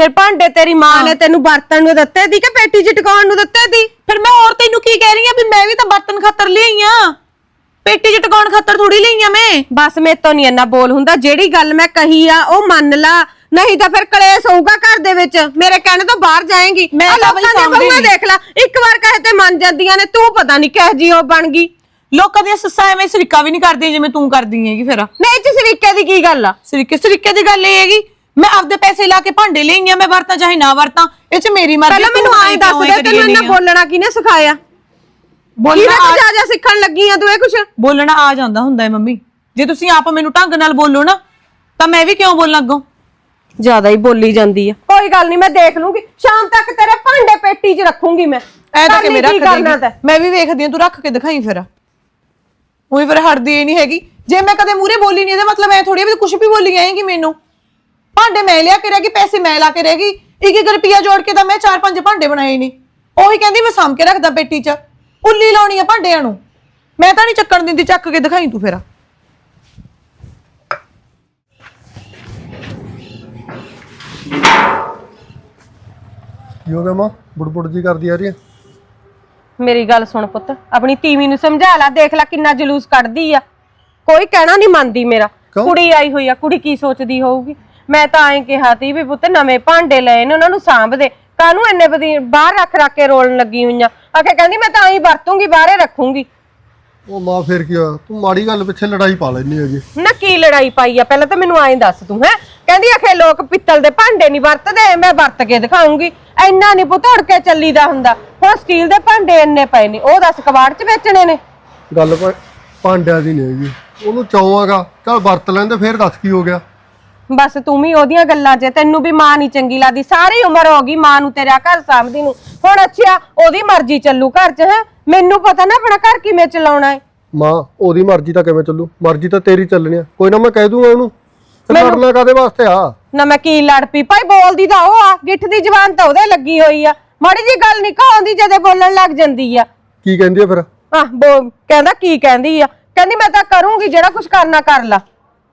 ਫਿਰ ਭਾਂਡੇ ਤੇਰੀ ਮਾਂ ਨੇ ਤੈਨੂੰ ਵਰਤਣ ਨੂੰ ਦਿੱਤੇ ਦੀ ਕਿ ਪੇਟੀ 'ਚ ਟਿਕਾਉਣ ਨੂੰ ਦਿੱਤੇ ਦੀ? ਫਿਰ ਮੈਂ ਹੋਰ ਤੈਨੂੰ ਕੀ ਕਹਿ ਰਹੀ ਆ ਵੀ ਮੈਂ ਵੀ ਤਾਂ ਬਰਤਨ ਖਾਤਰ ਲਈ ਆ। ਪੇਟੀ ਚ ਟਿਕਾਉਣ ਖਾਤਰ ਥੋੜੀ ਲਈ ਆ ਮੈਂ। ਬਸ ਮੇਰੇ ਤੋਂ ਨਹੀਂ ਇੰਨਾ ਬੋਲ ਹੁੰਦਾ ਜਿਹੜੀ ਗੱਲ ਮੈਂ ਕਹੀ ਆ ਉਹ ਮੰਨ ਲਾ। ਨਹੀਂ ਤਾਂ ਫਿਰ ਕਲੇਸ਼ ਹੋਊਗਾ ਘਰ ਦੇ ਵਿੱਚ। ਮੇਰੇ ਕਹਿਣੇ ਤੋਂ ਬਾਹਰ ਜਾਏਗੀ। ਮੈਂ ਆਹ ਤਾਂ ਬਈ ਲੋਕਾਂ ਦੀਆਂ ਬਹੂਆਂ ਨਹੀਂ। ਦੇਖ ਲੈ ਇੱਕ ਵਾਰ ਕਹੇ ਤੇ ਮੰਨ ਜਾਂਦੀਆਂ ਨੇ ਤੂੰ ਪਤਾ ਨਹੀਂ ਕਿਹ ਜੀ ਉਹ ਬਣ ਗਈ। ਲੋਕਾਂ ਦੀਆਂ ਸੱਸਾਂ ਐਵੇਂ ਸਰੀਕਾ ਵੀ ਨਹੀਂ ਕਰਦੀਆਂ ਜਿਵੇਂ ਤੂੰ ਕਰਦੀ ਹੈਗੀ ਫਿਰ। ਨਹੀਂ ਚ ਸਰੀਕੇ ਦੀ ਕੀ ਗੱਲ ਆ? ਸਰੀਕੇ ਸਰੀਕੇ ਦੀ ਗੱਲ ਇਹ ਹੈਗੀ ਮੈਂ ਆਪਦੇ ਪੈਸੇ ਲਾ ਕੇ ਭਾਂਡੇ ਲਈ ਆ ਮੈਂ ਵਰਤਾਂ ਚਾਹੇ ਨਾ ਵਰਤਾਂ ਇਹ ਚ ਮੇਰੀ ਮਰਜ਼ੀ ਪਹਿਲਾਂ ਮੈਨੂੰ ਆਏ ਦੱਸ ਦੇ ਤੈਨੂੰ ਇੰਨਾ। ਬੋਲਣਾ ਕਿਹਨੇ ਸਿਖਾਇਆ? ਬੋਲਣਾ ਆ- ਜਾ ਜਾ ਸਿੱਖਣ ਲੱਗੀ ਆ ਤੂੰ ਇਹ ਕੁਛ? ਬੋਲਣਾ ਆ ਜਾਂਦਾ ਹੁੰਦਾ ਹੈ ਮੰਮੀ। ਜੇ ਤੁਸੀਂ ਆਪ ਮੈਨੂੰ ਢੰਗ ਨਾਲ ਬੋਲੋ ਨਾ ਤਾਂ ਮੈਂ ਵੀ ਕਿਉਂ ਬੋਲਾਂ ਅੱਗੋਂ? ਜ਼ਿਆਦਾ ਹੀ ਬੋਲੀ ਜਾਂਦੀ ਆ। ਕੋਈ ਗੱਲ ਨਹੀਂ ਮੈਂ ਦੇਖ ਲੂੰਗੀ। ਸ਼ਾਮ ਤੱਕ ਤੇਰੇ ਭਾਂਡੇ ਪੇਟੀ 'ਚ ਰੱਖੂੰਗੀ ਮੈਂ। ਐ ਤਾਂ ਕਿਵੇਂ ਰੱਖ ਦੇਗੀ। ਮੈਂ ਵੀ ਵੇਖਦੀ ਆ ਤੂੰ ਰੱਖ ਕੇ ਦਿਖਾਈ ਫਿਰ। ਉਹੀ ਫਿਰ ਹਟਦੀ ਹੀ ਨਹੀਂ ਹੈਗੀ। ਜੇ ਮੈਂ ਕਦੇ ਮੂਰੇ ਬੋਲੀ ਨਹੀਂ ਇਹਦਾ ਮਤਲਬ ਐ ਥੋੜੀ ਵੀ ਕੁਝ ਵੀ ਬੋਲੀ ਆਏਗੀ ਮੈਨੂੰ। ਭਾਂਡੇ ਮੈਂ ਲਿਆ ਕੇ ਰਹਿ ਗਈ ਪੈਸੇ ਮੈਂ ਲਾ ਕੇ ਰਹਿ ਗਈ। ਇੱਕ ਇੱਕ ਰੁਪਿਆ ਜੋੜ ਕੇ ਤਾਂ ਮੈਂ ਚਾਰ ਪੰਜ ਭਾਂਡੇ ਬਣਾਏ ਨੇ। ਉਹੀ ਕਹਿੰਦੀ ਮੈਂ ਸਾਂਭ ਕੇ ਰੱਖਦਾ ਪੇਟੀ 'ਚ। ਉੱਲੀ ਲਾਉਣੀ ਆ ਭਾਂਡਿਆਂ ਨੂੰ। ਮੈਂ ਤਾਂ ਨਹੀਂ ਚੱਕਣ ਦਿੰਦੀ ਚੱਕ ਕੇ ਦਿਖਾਈ ਤੂੰ ਫਿਰ। ਕੀ ਹੋ ਗਿਆ ਮਾਂ? ਬੁੜਬੁੜ ਜੀ ਕਰਦੀ ਆ ਰਹੀ ਹੈ ਮੇਰੀ ਗੱਲ ਸੁਣ ਪੁੱਤ ਆਪਣੀ ਤੀਵੀਂ ਨੂੰ ਸਮਝਾ ਲੈ ਦੇਖ ਲੈ ਕਿੰਨਾ ਜਲੂਸ ਕੱਢਦੀ ਆ। ਕੋਈ ਕਹਿਣਾ ਨਹੀਂ ਮੰਨਦੀ ਮੇਰਾ। ਕਿਉਂ? ਕੁੜੀ ਆਈ ਹੋਈ ਆ ਕੁੜੀ ਕੀ ਸੋਚਦੀ ਹੋਊਗੀ? ਮੈਂ ਤਾਂ ਐਂ ਕਿਹਾ ਤੀ ਵੀ ਪੁੱਤ ਨਵੇਂ ਭਾਂਡੇ ਲਏ ਨੇ ਉਹਨਾਂ ਨੂੰ ਸਾਂਭ ਦੇ। ਕਾਹਨੂੰ ਇੰਨੇ ਬਦੀ ਬਾਹਰ ਰੱਖ ਰੱਖ ਕੇ ਰੋਲਣ ਲੱਗੀ ਹੋਈਆਂ। ਆਖੇ ਕਹਿੰਦੀ ਮੈਂ ਤਾਂ ਐਂ ਵਰਤੂੰਗੀ ਬਾਹਰੇ ਰੱਖੂੰਗੀ। ਉਹ ਮਾਂ ਫੇਰ ਕੀ ਹੋਇਆ? ਤੂੰ ਮਾੜੀ ਗੱਲ ਪਿੱਛੇ ਲੜਾਈ ਪਾ ਲੈਣੀ ਹੈਗੀ। ਨਾ ਕੀ ਲੜਾਈ ਪਾਈ ਆ? ਪਹਿਲਾਂ ਤਾਂ ਮੈਨੂੰ ਐਂ ਦੱਸ ਤੂੰ ਹੈ? ਕਹਿੰਦੀ ਆਖੇ ਲੋਕ ਪਿੱਤਲ ਦੇ ਭਾਂਡੇ ਨਹੀਂ ਵਰਤਦੇ ਮੈਂ ਵਰਤ ਕੇ ਦਿਖਾਉਂਗੀ। ਐਨਾ ਨਹੀਂ ਪੁੱਤ ਉੜ ਕੇ ਚੱਲੀਦਾ ਹੁੰਦਾ। ਹੁਣ ਸਟੀਲ ਦੇ ਭਾਂਡੇ ਇੰਨੇ ਪਏ ਨੇ ਉਹ ਦੱਸ ਕਬਾੜ 'ਚ ਵੇਚਣੇ ਨੇ। ਗੱਲ ਭਾ- ਭਾਂਡਿਆਂ ਦੀ ਨਹੀਂ ਹੈਗੀ। ਉਹਨੂੰ ਚਾਹਵਾਂਗਾ ਚਲ ਵਰਤ ਲੈਂਦੇ ਫੇਰ ਦੱਸ ਕੀ ਹੋ ਗਿਆ। ਬਸ ਤੂੰ ਵੀ ਉਹਦੀਆਂ ਗੱਲਾਂ 'ਚ ਤੈਨੂੰ ਵੀ ਮਾਂ ਨਹੀਂ ਚੰਗੀ ਲੱਗਦੀ। ਸਾਰੀ ਉਮਰ ਹੋ ਗਈ ਮਾਂ ਨੂੰ ਤੇਰਾ ਘਰ ਸਾਂਭਦੀ ਨੂੰ। ਹੁਣ ਅੱਛਾ ਉਹਦੀ ਮਰਜ਼ੀ ਚੱਲੂ ਘਰ 'ਚ ਹੈ? ਮੈਨੂੰ ਪਤਾ ਨਾ ਆਪਣਾ ਘਰ ਕਿਵੇਂ ਚਲਾਉਣਾ ਹੈ। ਮਾਂ ਉਹਦੀ ਮਰਜ਼ੀ ਤਾਂ ਕਿਵੇਂ ਚੱਲੂ? ਮਰਜ਼ੀ ਤਾਂ ਤੇਰੀ ਚੱਲਣੀ ਆ। ਕੋਈ ਨਾ ਮੈਂ ਕਹਿ ਦੂੰਗਾ ਉਹਨੂੰ। ਤੇ ਲੜਨਾ ਕਾਦੇ ਵਾਸਤੇ ਆ? ਨਾ ਮੈਂ ਕੀ ਲੜ ਪਈ? ਭਾਈ ਬੋਲਦੀ ਤਾਂ ਉਹ ਆ ਗਿੱਠ ਦੀ ਜ਼ਬਾਨ ਤਾਂ ਉਹਦੇ ਲੱਗੀ ਹੋਈ ਆ। ਮਾੜੀ ਜੀ ਗੱਲ ਨਹੀਂ ਕਹਾਉਂਦੀ ਜਦੇ ਬੋਲਣ ਲੱਗ ਜਾਂਦੀ ਆ। ਕੀ ਕਹਿੰਦੀ ਆ ਫਿਰ? ਆਹ ਬੋ ਕਹਿੰਦਾ ਕੀ ਕਹਿੰਦੀ ਆ? ਕਹਿੰਦੀ ਮੈਂ ਤਾਂ ਕਰੂੰਗੀ ਜਿਹੜਾ ਕੁਝ ਕਰਨਾ ਕਰ ਲਾ।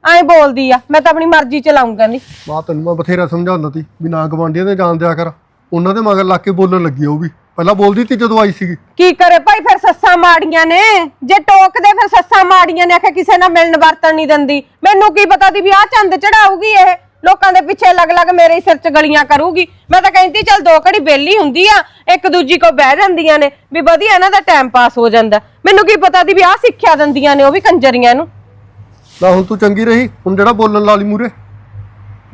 ਐਂ ਬੋਲਦੀ ਆ ਮੈਂ ਤਾਂ ਆਪਣੀ ਮਰਜ਼ੀ ਚਲਾਉਂ ਕਹਿੰਦੀ। ਮਾਂ ਤੈਨੂੰ ਮੈਂ ਬਥੇਰਾ ਸਮਝਾਉਂਦਾ ਸੀ ਵੀ ਨਾ ਗਵਾਂਡੀਆਂ ਦੇ ਜਾਣ ਦਿਆ ਕਰ। ਉਹਨਾਂ ਦੇ ਮਗਰ ਲੱਗ ਕੇ ਬੋਲਣ ਲੱਗੀ ਆ ਉਹ ਵੀ। ਪਹਿਲਾਂ ਬੋਲਦੀ ਸੀ ਜਦੋਂ ਆਈ ਸੀਗੀ। ਕੀ ਕਰੇ ਭਾਈ ਫਿਰ ਸੱਸਾਂ ਮਾੜੀਆਂ ਨੇ? ਜੇ ਟੋਕਦੇ ਫਿਰ ਸੱਸਾਂ ਮਾੜੀਆਂ ਨੇ ਆਖਿਆ ਕਿਸੇ ਨਾਲ ਮਿਲਣ ਵਰਤਣ ਨਹੀਂ ਦਿੰਦੀ। ਮੈਨੂੰ ਕੀ ਪਤਾ ਦੀ ਵੀ ਆਹ ਚੰਦ ਚੜਾਊਗੀ ਇਹ। ਲੋਕਾਂ ਦੇ ਪਿੱਛੇ ਲੱਗ ਲੱਗ ਮੇਰੇ ਹੀ ਸਿਰ 'ਚ ਗਲੀਆਂ ਕਰੂਗੀ। ਮੈਂ ਤਾਂ ਕਹਿੰਦੀ ਚੱਲ ਦੋ ਘੜੀ ਬੇਲੀ ਹੁੰਦੀ ਆ ਇੱਕ ਦੂਜੀ ਕੋ ਬਹਿ ਜਾਂਦੀਆਂ ਨੇ ਵੀ ਵਧੀਆ ਇਹਨਾਂ ਦਾ ਟਾਈਮ ਪਾਸ ਹੋ ਜਾਂਦਾ। ਮੈਨੂੰ ਕੀ ਪਤਾ ਦੀ ਵੀ ਆਹ ਸਿੱਖਿਆ ਦਿੰਦੀਆਂ ਨੇ ਉਹ ਵੀ ਕੰਜਰੀਆਂ ਨੂੰ। ਨਾ ਹੁਣ ਤੂੰ ਚੰਗੀ ਰਹੀ ਹੁਣ ਜਿਹੜਾ ਬੋਲਣ ਲਾ ਲਈ ਮੂਰੇ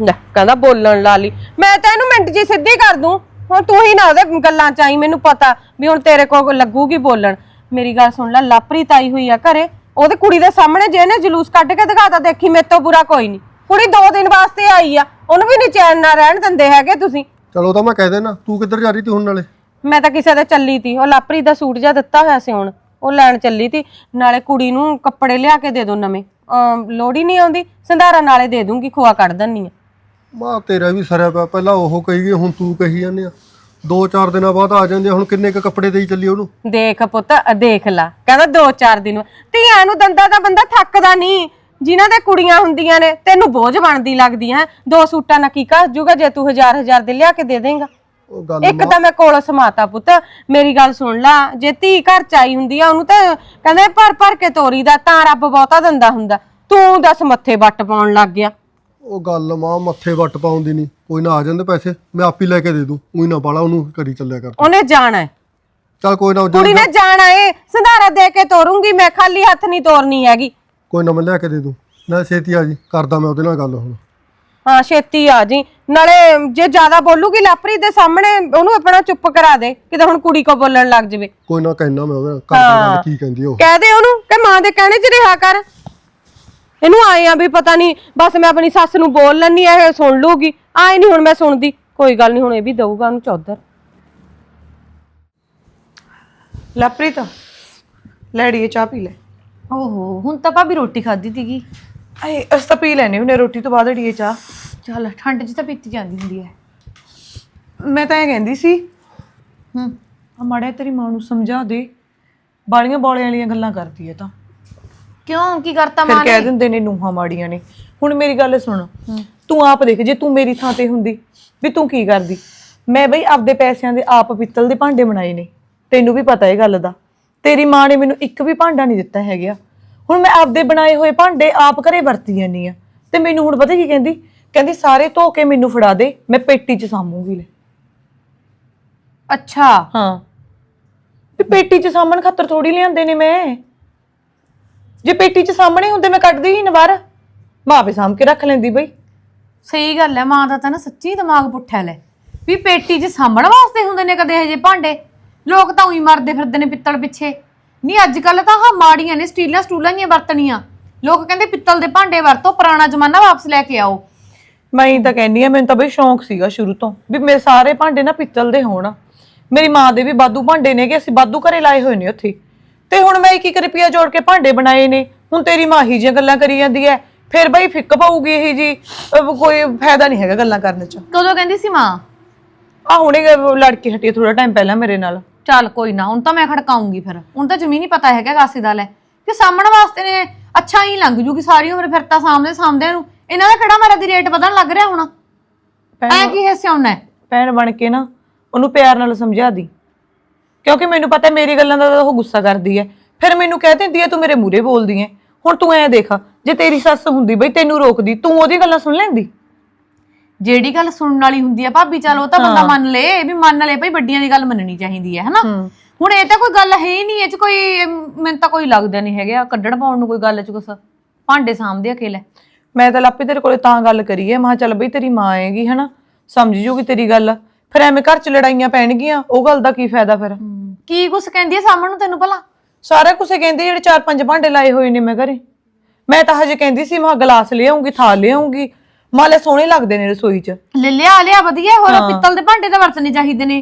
ਲੈ ਕਹਿੰਦਾ ਬੋਲਣ ਲਾ ਲਈ। ਮੈਂ ਤਾਂ ਇਹਨੂੰ ਮਿੰਟ ਜੀ ਸਿੱਧੀ ਕਰ ਦੂੰ। ਹੁਣ ਤੂੰ ਹੀ ਨਾ ਉਹਦੇ ਗੱਲਾਂ ਚ ਆਈ ਮੈਨੂੰ ਪਤਾ ਵੀ ਹੁਣ ਤੇਰੇ ਕੋਲ ਲੱਗੂਗੀ ਬੋਲਣ। ਮੇਰੀ ਗੱਲ ਸੁਣ ਲੈ ਲਾਪਰੀ ਤਾਈ ਹੋਈ ਆ ਘਰੇ। ਉਹਦੇ ਕੁੜੀ ਦੇ ਸਾਹਮਣੇ ਜੇ ਇਹਨੇ ਜਲੂਸ ਕੱਢ ਕੇ ਦਿਖਾਤਾ ਦੇਖੀ ਮੇਰੇ ਤੋਂ ਬੁਰਾ ਕੋਈ ਨਹੀਂ। ਕੁੜੀ ਦੋ ਦਿਨ ਵਾਸਤੇ ਆਈ ਆ ਉਹਨੂੰ ਵੀ ਨਹੀਂ ਚੈਨ ਨਾਲ ਰਹਿਣ ਦਿੰਦੇ ਹੈਗੇ ਤੁਸੀਂ। ਚਲੋ ਤਾਂ ਮੈਂ ਕਹਿ ਦੇਣਾ ਤੂੰ ਕਿੱਧਰ ਜਾ ਰਹੀ ਤੀ ਹੁਣ ਨਾਲੇ? ਮੈਂ ਤਾਂ ਕਿਸੇ ਦੇ ਚੱਲੀ ਤੀ। ਉਹ ਲਾਪਰੀ ਦਾ ਸੂਟ ਜਿਹਾ ਦਿੱਤਾ ਹੋਇਆ ਸੀ ਹੁਣ। ਉਹ ਲੈਣ ਚੱਲੀ ਤੀ। ਨਾਲੇ ਕੁੜੀ ਨੂੰ ਕੱਪੜੇ ਲਿਆ ਕੇ ਦੇ ਦੋ ਨਵੇਂ। ਅਮ ਲੋੜੀ ਨਹੀਂ ਆਉਂਦੀ। ਸੰਧਾਰਾ ਨਾਲੇ ਦੇ ਦੂੰਗੀ ਖੋਆ ਕੱਢ ਦੰਨੀ ਆ। ਮਾਂ ਤੇਰਾ ਵੀ ਸਰਿਆ ਪਿਆ। ਪਹਿਲਾਂ ਉਹ ਕਹੀ ਗਈ ਹੁਣ ਤੂੰ ਕਹੀ ਜਾਂਦੇ ਆ। ਦੋ ਚਾਰ ਦਿਨਾਂ ਬਾਅਦ ਆ ਜਾਂਦੇ ਆ, ਹੁਣ ਕਿੰਨੇ ਕ ਕੱਪੜੇ ਦੇਈ ਚੱਲੀ ਉਹਨੂੰ? ਦੇਖ ਪੁੱਤ ਅ ਦੇਖ ਲਾ। ਕਹਿੰਦਾ ਦੋ ਚਾਰ ਦਿਨ ਧੀਆਂ ਨੂੰ ਦੰਦਾ ਦਾ ਬੰਦਾ ਥੱਕਦਾ ਨਹੀਂ। ਜਿਨ੍ਹਾਂ ਦੇ ਕੁੜੀਆਂ ਹੁੰਦੀਆਂ ਨੇ ਤੈਨੂੰ ਬੋਝ ਬਣਦੀ ਲੱਗਦੀ ਹੈ ਦੋ ਸੂਟਾਂ ਨਾਲ ਕੀ ਕਰ ਜੂਗਾ? ਜੇ ਤੂੰ ਹਜ਼ਾਰ ਹਜ਼ਾਰ ਦੇ ਲਿਆ ਕੇ ਦੇ ਦੇਂਗਾ। ਉਹ ਗੱਲ ਇੱਕ ਤਾਂ ਮੈਂ ਕੋਲ ਸਮਾਤਾ ਪੁੱਤ ਮੇਰੀ ਗੱਲ ਸੁਣ ਲਾ ਜੇ ਧੀ ਘਰ ਚ ਆਈ ਹੁੰਦੀ ਆ ਉਹਨੂੰ ਤਾਂ ਕਹਿੰਦੇ ਭਰ ਭਰ ਕੇ ਤੋਰੀ ਦਾ ਤਾਂ ਰੱਬ ਬਹੁਤਾ ਦਿੰਦਾ ਹੁੰਦਾ। ਤੂੰ ਦੱਸ ਮੱਥੇ ਵੱਟ ਪਾਉਣ ਲੱਗ ਗਿਆ। ਉਹ ਗੱਲ ਮਾਂ ਮੱਥੇ ਵੱਟ ਪਾਉਂਦੀ ਨਹੀਂ ਕੋਈ ਨਾ ਆ ਜਾਂਦੇ ਪੈਸੇ ਮੈਂ ਆਪ ਹੀ ਲੈ ਕੇ ਦੇ ਦੂੰ। ਉਹੀ ਨਾ ਬਾਲਾ ਉਹਨੂੰ ਕਰੀ ਚੱਲਿਆ ਕਰ। ਉਹਨੇ ਜਾਣਾ ਹੈ। ਚੱਲ ਕੋਈ ਨਾ ਉਹ ਕੁੜੀ ਨੇ ਜਾਣਾ ਏ ਸੰਧਾਰਾ ਦੇ ਕੇ ਤੋਰੂੰਗੀ ਮੈਂ ਖਾਲੀ ਹੱਥ ਨਹੀਂ ਤੋਰਨੀ ਹੈਗੀ। ਕੋਈ ਨਾ ਮੈਂ ਲੈ ਕੇ ਦੇ ਦੂੰ। ਨਾ ਛੇਤੀ ਆ ਜੀ ਕਰਦਾ ਮੈਂ ਉਹਦੇ ਨਾਲ ਗੱਲ ਹੁਣ। ਹਾਂ ਛੇਤੀ ਆ ਜੀ। ਨਾਲੇ ਜੇ ਜ਼ਿਆਦਾ ਬੋਲੂਗੀ ਲਾਪਰੀ ਦੇ ਸਾਹਮਣੇ ਉਹਨੂੰ ਆਪਣਾ ਚੁੱਪ ਕਰਾ ਦੇ ਕਿਤੇ ਹੁਣ ਕੁੜੀ ਕੋ ਬੋਲਣ ਲੱਗ ਜਵੇ। ਕੋਈ ਨਾ ਕਹਿਣਾ ਮੈਂ ਉਹਦੇ ਕਰਦਾ ਕੀ ਕਹਿੰਦੀ ਉਹ। ਕਹਿ ਦੇ ਉਹਨੂੰ ਕਿ ਮਾਂ ਦੇ ਕਹਿਣੇ 'ਚ ਰਿਹਾ ਕਰ। ਇਹਨੂੰ ਆਏ ਆ ਵੀ ਪਤਾ ਨਹੀਂ ਬਸ ਮੈਂ ਆਪਣੀ ਸੱਸ ਨੂੰ ਬੋਲ ਲੈਣੀ ਇਹ ਸੁਣ ਲੂਗੀ ਆਏ ਨਹੀਂ ਹੁਣ ਮੈਂ ਸੁਣਦੀ। ਕੋਈ ਗੱਲ ਨਹੀਂ ਹੁਣ ਇਹ ਵੀ ਦਊਗਾ ਉਹਨੂੰ ਚੌਧਰ। ਲਪ੍ਰੀਤ ਲੈੜੀਏ ਚਾਹ ਪੀ ਲੈ। ਓਹੋ ਹੁਣ ਤਾਂ ਭਾਬੀ ਰੋਟੀ ਖਾਧੀ ਤੀਗੀ ਆਏ ਅਸ ਤਾਂ ਪੀ ਲੈਣੇ ਉਹਨੇ ਰੋਟੀ ਤੋਂ ਬਾਅਦ ਢੀਏ ਚਾਹ। ਚੱਲ ਠੰਡ 'ਚ ਤਾਂ ਪੀਤੀ ਜਾਂਦੀ ਹੁੰਦੀ ਹੈ। ਮੈਂ ਤਾਂ ਇਹ ਕਹਿੰਦੀ ਸੀ ਹੂੰ। ਆ ਮਾੜਾ ਜਿਹਾ ਤੇਰੀ ਮਾਂ ਨੂੰ ਸਮਝਾ ਦੇ। ਬਾਲੀਆਂ ਬੋਲੇ ਵਾਲੀਆਂ ਗੱਲਾਂ ਕਰਦੀ ਹੈ ਤਾਂ। ਕਿਉਂ? ਕੀ ਕਰਤਾ ਫਿਰ ਮਾਂ ਕਹਿ ਨੇ? ਦਿੰਦੇ ਨੇ ਨੂੰਹਾਂ ਮਾੜੀਆਂ ਨੇ। ਹੁਣ ਮੇਰੀ ਗੱਲ ਸੁਣ ਤੂੰ ਆਪ ਦੇਖ ਜੇ ਤੂੰ ਮੇਰੀ ਥਾਂ ਤੇ ਹੁੰਦੀ ਵੀ ਤੂੰ ਕੀ ਕਰਦੀ? ਮੈਂ ਬਈ ਆਪਦੇ ਪੈਸਿਆਂ ਦੇ ਆਪ ਪਿੱਤਲ ਦੇ ਭਾਂਡੇ ਬਣਾਏ ਨੇ। ਤੈਨੂੰ ਵੀ ਪਤਾ ਇਹ ਗੱਲ ਦਾ। ਤੇਰੀ ਮਾਂ ਨੇ ਮੈਨੂੰ ਇੱਕ ਵੀ ਭਾਂਡਾ ਨਹੀਂ ਦਿੱਤਾ ਹੈਗਾ। ਹੁਣ ਮੈਂ ਆਪਦੇ ਬਣਾਏ ਹੋਏ ਭਾਂਡੇ ਆਪ ਘਰੇ ਵਰਤੀ ਜਾਂਦੀ ਆ ਤੇ ਮੈਨੂੰ ਹੁਣ ਪਤਾ ਕੀ ਕਹਿੰਦੀ? ਕਹਿੰਦੀ ਸਾਰੇ ਧੋ ਕੇ ਮੈਨੂੰ ਫੜਾ ਦੇ ਮੈਂ ਪੇਟੀ 'ਚ ਸਾਂਭੂਗੀ ਲੈ। ਅੱਛਾ। ਹਾਂ। ਵੀ ਪੇਟੀ 'ਚ ਸਾਂਭਣ ਖਾਤਰ ਥੋੜੀ ਲਿਆਂਦੇ ਨੇ ਮੈਂ। ਜੇ ਪੇਟੀ 'ਚ ਸਾਹਮਣੇ ਹੁੰਦੇ ਮੈਂ ਕੱਢਦੀ ਹੀ ਨਾ ਬਾਹਰ। ਮਾਪੇ ਸਾਂਭ ਕੇ ਰੱਖ ਲੈਂਦੀ ਬਈ। ਸਹੀ ਗੱਲ ਹੈ ਮਾਂ ਦਾ ਤਾਂ ਨਾ ਸੱਚੀ ਦਿਮਾਗ ਪੁੱਠਾ ਲੈ। ਵੀ ਪੇਟੀ 'ਚ ਸਾਂਭਣ ਵਾਸਤੇ ਹੁੰਦੇ ਨੇ ਕਦੇ ਹਜੇ ਭਾਂਡੇ। ਲੋਕ ਤਾਂ ਉਹੀ ਮਰਦੇ ਫਿਰਦੇ ਨੇ ਪਿੱਤਲ ਪਿੱਛੇ। ਨਹੀਂ ਅੱਜ ਕੱਲ ਤਾਂ ਹਾਂ ਮਾੜੀਆਂ ਨੇ ਸਟੀਲਾਂ ਸਟੂਲਾਂ ਦੀਆਂ ਵਰਤਣੀਆਂ। ਲੋਕ ਕਹਿੰਦੇ ਪਿੱਤਲ ਦੇ ਭਾਂਡੇ ਵਰਤੋ ਪੁਰਾਣਾ ਜ਼ਮਾਨਾ ਵਾਪਸ ਲੈ ਕੇ ਆਓ। ਮੈਂ ਹੀ ਤਾਂ ਕਹਿੰਦੀ ਆ ਮੈਨੂੰ ਤਾਂ ਬਈ ਸ਼ੌਂਕ ਸੀਗਾ ਸ਼ੁਰੂ ਤੋਂ ਵੀ ਮੇਰੇ ਸਾਰੇ ਭਾਂਡੇ ਨਾ ਪਿੱਤਲ ਦੇ ਹੋਣ। ਮੇਰੀ ਮਾਂ ਦੇ ਵੀ ਬਾਦੂ ਭਾਂਡੇ ਨੇਗੇ ਅਸੀਂ ਬਾਦੂ ਘਰੇ ਲਾਏ ਹੋਏ ਨੇ ਉੱਥੇ। ਤੇ ਹੁਣ ਮੈਂ ਇੱਕ ਇੱਕ ਰੁਪਿਆ ਜੋੜ ਕੇ ਭਾਂਡੇ ਬਣਾਏ ਨੇ। ਹੁਣ ਤੇਰੀ ਮਾਂ ਹੀ ਜਿਹੀਆਂ ਗੱਲਾਂ ਕਰੀ ਜਾਂਦੀ ਐ ਫਿਰ ਬਈ ਫਿੱਕ ਪਊਗੀ ਇਹ ਜੀ ਅਹ ਕੋਈ ਫਾਇਦਾ ਨਹੀਂ ਹੈਗਾ ਗੱਲਾਂ ਕਰਨ ਚ। ਕਦੋਂ ਕਹਿੰਦੀ ਸੀ ਮਾਂ? ਆ ਹੁਣੇ ਲੜਕੀ ਹਟੀ ਥੋੜਾ ਟਾਈਮ ਪਹਿਲਾਂ ਮੇਰੇ ਨਾਲ। ਚੱਲ ਕੋਈ ਨਾ ਹੁਣ ਤਾਂ ਮੈਂ ਖੜਕਾਉਂਗੀ ਫਿਰ। ਹੁਣ ਤਾਂ ਜ਼ਮੀਨ ਹੀ ਪਤਾ ਹੈਗਾ ਕਾਸੀ ਦਾ ਲੈ। ਕਿ ਸਾਹਮਣ ਵਾਸਤੇ ਨੇ ਅੱਛਾ ਹੀ ਲੰਘ ਜੂਗੀ ਸਾਰੀ ਉਮਰ ਫਿਰ ਤਾਂ ਸਾਹਮਣੇ ਸਾਹਮਣੇ ਨੂੰ। ਇਹਨਾਂ ਦਾ ਕਿਹੜਾ ਮੇਰਾ ਦੀ ਰੇਟ ਵਧਣ ਲੱਗ ਰਿਹਾ ਹੁਣ? ਐ ਕੀ ਹਿੱਸੇ ਆਉਣਾ ਹੈ? ਭੈਣ ਬਣ ਕੇ ਨਾ ਉਹਨੂੰ ਪਿਆਰ ਨਾਲ ਸਮਝਾ ਦੀ। ਕਿਉਂਕਿ ਮੈਨੂੰ ਪਤਾ ਮੇਰੀ ਗੱਲਾਂ ਦਾ ਉਹ ਗੁੱਸਾ ਕਰਦੀ ਐ ਫਿਰ ਮੈਨੂੰ ਕਹਿ ਦਿੰਦੀ ਐ ਤੂੰ ਮੇਰੇ ਮੂਹਰੇ ਬੋਲਦੀ ਐ ਹੁਣ ਤੂੰ ਐ ਦੇਖ ਜੇ ਤੇਰੀ ਸੱਸ ਹੁੰਦੀ ਬਈ ਤੈਨੂੰ ਰੋਕਦੀ ਤੂੰ ਉਹਦੀ ਗੱਲਾਂ ਸੁਣ ਲੈਂਦੀ? ਜਿਹੜੀ ਗੱਲ ਸੁਣਨ ਵਾਲੀ ਹੁੰਦੀ ਆ ਭਾਬੀ ਚਲ ਉਹ ਤਾਂ ਬੰਦਾ ਮੰਨ ਲੇ ਵੀ ਮੰਨ ਲੇ ਭਾਈ ਵੱਡੀਆਂ ਦੀ ਗੱਲ ਮੰਨਣੀ ਚਾਹੀਦੀ ਹੈ ਹਨਾ? ਹੁਣ ਇਹ ਤਾਂ ਕੋਈ ਗੱਲ ਹੈ ਹੀ ਨਹੀਂ ਇਹ ਚ ਕੋਈ ਮੈਨੂੰ ਤਾਂ ਕੋਈ ਲੱਗਦਾ ਨਹੀਂ ਹੈਗਾ ਕੱਢਣ ਪਾਉਣ ਨੂੰ ਕੋਈ ਗੱਲ ਚ ਕੁਛ। ਭਾਂਡੇ ਸਾਂਭਦੇ ਅਕੇਲੇ ਮੈਂ ਤਾਂ ਲਾਪੀ ਤੇਰੇ ਕੋਲੇ ਤਾਂ ਗੱਲ ਕਰੀ ਮੈਂ ਚੱਲ ਬਈ ਤੇਰੀ ਮਾਂ ਆਏਗੀ ਹਨਾ? ਸਮਝ ਜੂਗੀ ਤੇਰੀ ਗੱਲ। ਫਿਰ ਐਵੇਂ ਘਰ 'ਚ ਲੜਾਈਆਂ ਪੈਣਗੀਆਂ ਉਹ ਗੱਲ ਦਾ ਕੀ ਫਾਇਦਾ ਫਿਰ? ਕੀ ਕੁਛ ਕਹਿੰਦੀ ਆ ਸਾਹਮਣ ਨੂੰ ਤੈਨੂੰ ਭਲਾ? ਸਾਰਾ ਕੁਛ ਕਹਿੰਦੀ ਜਿਹੜੇ ਚਾਰ ਪੰਜ ਭਾਂਡੇ ਲਾਏ ਹੋਏ ਨੇ ਮੈਂ ਘਰੇ। ਮੈਂ ਤਾਂ ਹਜੇ ਕਹਿੰਦੀ ਸੀ ਮੈਂ ਗਲਾਸ ਲਿਆਉਂਗੀ ਥਾਲ ਲਿਆਉਂਗੀ। ਮਾਲੇ ਸੋਹਣੇ ਲੱਗਦੇ ਨੇ ਰਸੋਈ 'ਚ। ਲੈ ਲਿਆ ਲਿਆ ਵਧੀਆ ਹੋਰ ਪਿੱਤਲ ਦੇ ਭਾਂਡੇ ਤਾਂ ਵਰਤਣੇ ਚਾਹੀਦੇ ਨੇ।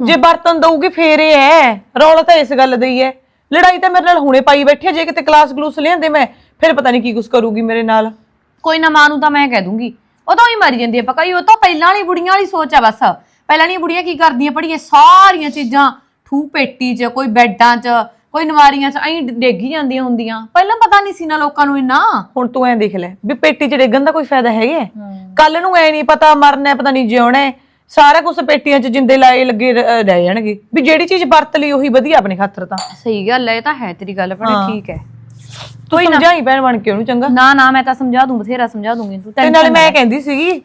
ਜੇ ਬਰਤਨ ਦਊਗੀ ਫੇਰ ਇਹ ਐ ਰੌਲਾ ਤਾਂ ਇਸ ਗੱਲ ਦਾ ਹੀ। ਐ ਲੜਾਈ ਤਾਂ ਮੇਰੇ ਨਾਲ ਹੁਣੇ ਪਾਈ ਬੈਠੀ ਐ ਜੇ ਕਿਤੇ ਕਲਾਸ ਗਲੂਸ ਲਿਆਂਦੇ ਮੈਂ ਫਿਰ ਪਤਾ ਨਹੀਂ ਕੀ ਕੁਛ ਕਰੂਗੀ ਮੇਰੇ ਨਾਲ। ਕੋਈ ਨਾ ਮਾਂ ਨੂੰ ਤਾਂ ਮੈਂ ਕਹਿ ਦੂੰਗੀ। ਉਹ ਤਾਂ ਹੀ ਮਰੀ ਜਾਂਦੀ ਆ ਪਕਾਈ ਉਹ ਤਾਂ ਪਹਿਲਾਂ ਵਾਲੀ ਬੁੜੀਆਂ ਵਾਲੀ ਸੋਚ ਆ ਬਸ। ਪਹਿਲਾਂ ਵਾਲੀਆਂ ਬੁੜੀਆਂ ਕੀ ਕਰਦੀਆਂ ਪੜੀਆਂ ਸਾਰੀਆਂ ਚੀਜ਼ਾਂ ਠੂ ਪੇਟੀ 'ਚ ਕੋਈ ਬੈੱਡਾਂ 'ਚ ਕੋਈ ਨਵਾਰੀਆਂ 'ਚ ਐਂ ਡੇਗੀ ਜਾਂਦੀਆਂ ਹੁੰਦੀਆਂ। ਪਹਿਲਾਂ ਪਤਾ ਨਹੀਂ ਸੀ ਨਾ ਲੋਕਾਂ ਨੂੰ ਇੰਨਾ। ਹੁਣ ਤੂੰ ਐ ਦੇਖ ਲੈ ਵੀ ਪੇਟੀ 'ਚ ਡੇਗਣ ਦਾ ਕੋਈ ਫਾਇਦਾ ਹੈਗਾ ਕੱਲ ਨੂੰ ਐ ਨਹੀਂ ਪਤਾ ਮਰਨਾ ਹੈ, ਪਤਾ ਨਹੀਂ ਜਿਉਣਾ ਹੈ। ਸਾਰਾ ਕੁਝ ਪੇਟੀਆਂ 'ਚ ਜਿੰਦੇ ਲਾਏ ਲੱਗੇ ਰ- ਅਹ ਰਹਿ ਜਾਣਗੇ। ਵੀ ਜਿਹੜੀ ਚੀਜ਼ ਵਰਤ ਲਈ ਉਹੀ ਵਧੀਆ ਆਪਣੇ ਖਾਤਰ ਤਾਂ। ਸਹੀ ਗੱਲ ਹੈ ਇਹ ਤਾਂ ਹੈ ਤੇਰੀ ਗੱਲ ਪਰ ਠੀਕ ਹੈ। ਤੂੰ ਸਮਝਾਈ ਭੈਣ ਬਣ ਕੇ ਉਹਨੂੰ ਚੰਗਾ। ਨਾ ਨਾ ਮੈਂ ਤਾਂ ਸਮਝਾ ਦੂੰ ਬਥੇਰਾ ਸਮਝਾ ਦੂੰਗੀ। ਤੂੰ ਤੇ ਨਾਲੇ ਮੈਂ ਕਹਿੰਦੀ ਸੀਗੀ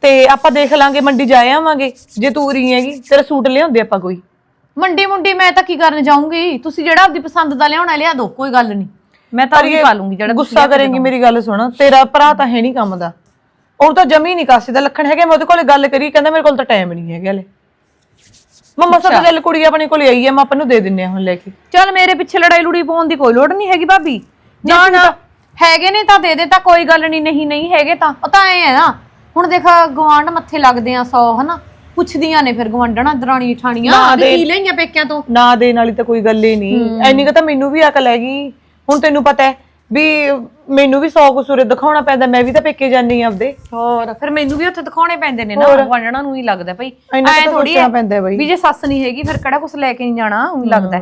ਤੇ ਆਪਾਂ ਦੇਖ ਲਾਂਗੇ ਮੰਡੀ ਜਾ ਆਵਾਂਗੇ ਜੇ ਤੂੰ ਰਹੀ ਹੈਗੀ ਤੇਰਾ ਸੂਟ ਲਿਆਉਂਦੇ ਆਪਾਂ ਕੋਈ। ਮੰਡੀ ਮੁੰਡੀ ਮੈਂ ਤਾਂ ਕੀ ਕਰਨ ਜਾਊਂਗੀ? ਤੁਸੀਂ ਜਿਹੜਾ ਆਪਦੀ ਪਸੰਦ ਦਾ ਲਿਆਉਣਾ ਲਿਆ ਦਿਓ ਕੋਈ ਗੱਲ ਨਹੀਂ। ਮੈਂ ਤਾਂ ਉਹੀ ਪਾ ਲੂੰਗੀ ਜਿਹੜਾ ਤੁਸੀਂ ਗੁੱਸਾ ਕਰੇਂਗੀ ਮੇਰੀ ਗੱਲ ਸੁਣ। ਤੇਰਾ ਭਰਾ ਤਾਂ ਹੈ ਨਹੀਂ ਕੰਮ ਦਾ। ਉਹਨੂੰ ਤਾਂ ਜਮੀ ਨਹੀਂ ਕਾਸੇ ਦਾ ਲੱਖਣ ਹੈਗਾ। ਮੈਂ ਉਹਦੇ ਕੋਲੇ ਗੱਲ ਕਰੀ ਕਹਿੰਦਾ ਮੇਰੇ ਕੋਲ ਤਾਂ ਟਾਈਮ ਨਹੀਂ ਹੈਗਾ ਹਲੇ। ਮੰਮਾ ਸਭ ਗੱਲ ਕੁੜੀ ਆਪਣੇ ਕੋਲੇ ਆਈ ਹੈ ਮੈਂ ਆਪਾਂ ਨੂੰ ਦੇ ਦਿੰਨੇ ਆ ਹੁਣ ਲੈ ਕੇ। ਚੱਲ ਮੇਰੇ ਪਿੱਛੇ ਲੜਾਈ ਲੁੜੀ ਪਾਉਣ ਦੀ ਕੋਈ ਲੋੜ ਨਹੀਂ ਹੈਗੀ ਭਾਬੀ। ਨਾ ਨਾ। ਹੈਗੇ ਨੇ ਤਾਂ ਦੇ ਦੇ ਤਾਂ ਕੋਈ ਗੱਲ ਨਹੀਂ ਨਹੀਂ ਨਹੀਂ ਹੈਗੇ ਤਾਂ। ਉਹ ਤਾਂ ਐ ਹੈ ਨਾ। ਹੁਣ ਦੇਖ ਗਵਾਂਢ ਮੱਥੇ ਲੱਗਦੇ ਆ ਸੌ ਹਨਾ? ਪੁੱਛਦੀਆਂ ਨੇ ਫਿਰ ਗਵਾਂਢਣਾ ਦਰਾਣੀ ਠਾਣੀਆਂ ਵੀ ਕੀ ਲਈਆਂ ਪੇਕਿਆਂ ਤੋਂ? ਨਾ ਦੇਣ ਵਾਲੀ ਤਾਂ ਕੋਈ ਗੱਲ ਹੀ ਨਹੀਂ। ਐਨੀ ਕੁ ਤਾਂ ਮੈਨੂੰ ਵੀ ਅਕਲ ਹੈਗੀ। ਹੁਣ ਤੈਨੂੰ ਪਤਾ ਹੈ ਵੀ ਮੈਨੂੰ ਵੀ ਸੌ ਕੁਸੂਰੇ ਦਿਖਾਉਣਾ ਪੈਂਦਾ ਮੈਂ ਵੀ ਤਾਂ ਪੇਕੇ ਜਾਨੀ ਆ ਆਪਦੇ। ਹੋਰ ਫਿਰ ਮੈਨੂੰ ਵੀ ਉੱਥੇ ਦਿਖਾਉਣੇ ਪੈਂਦੇ ਨੇ ਨਾ ਗਵਾਂਢਣਾ ਨੂੰ ਹੀ ਲੱਗਦਾ ਭਈ। ਐ ਥੋੜੀ। ਵੀ ਜੇ ਸੱਸ ਨਹੀਂ ਹੈਗੀ ਫਿਰ ਕਿਹੜਾ ਕੁਛ ਲੈ ਕੇ ਨਹੀਂ ਜਾਣਾ ਉਹੀ ਲੱਗਦਾ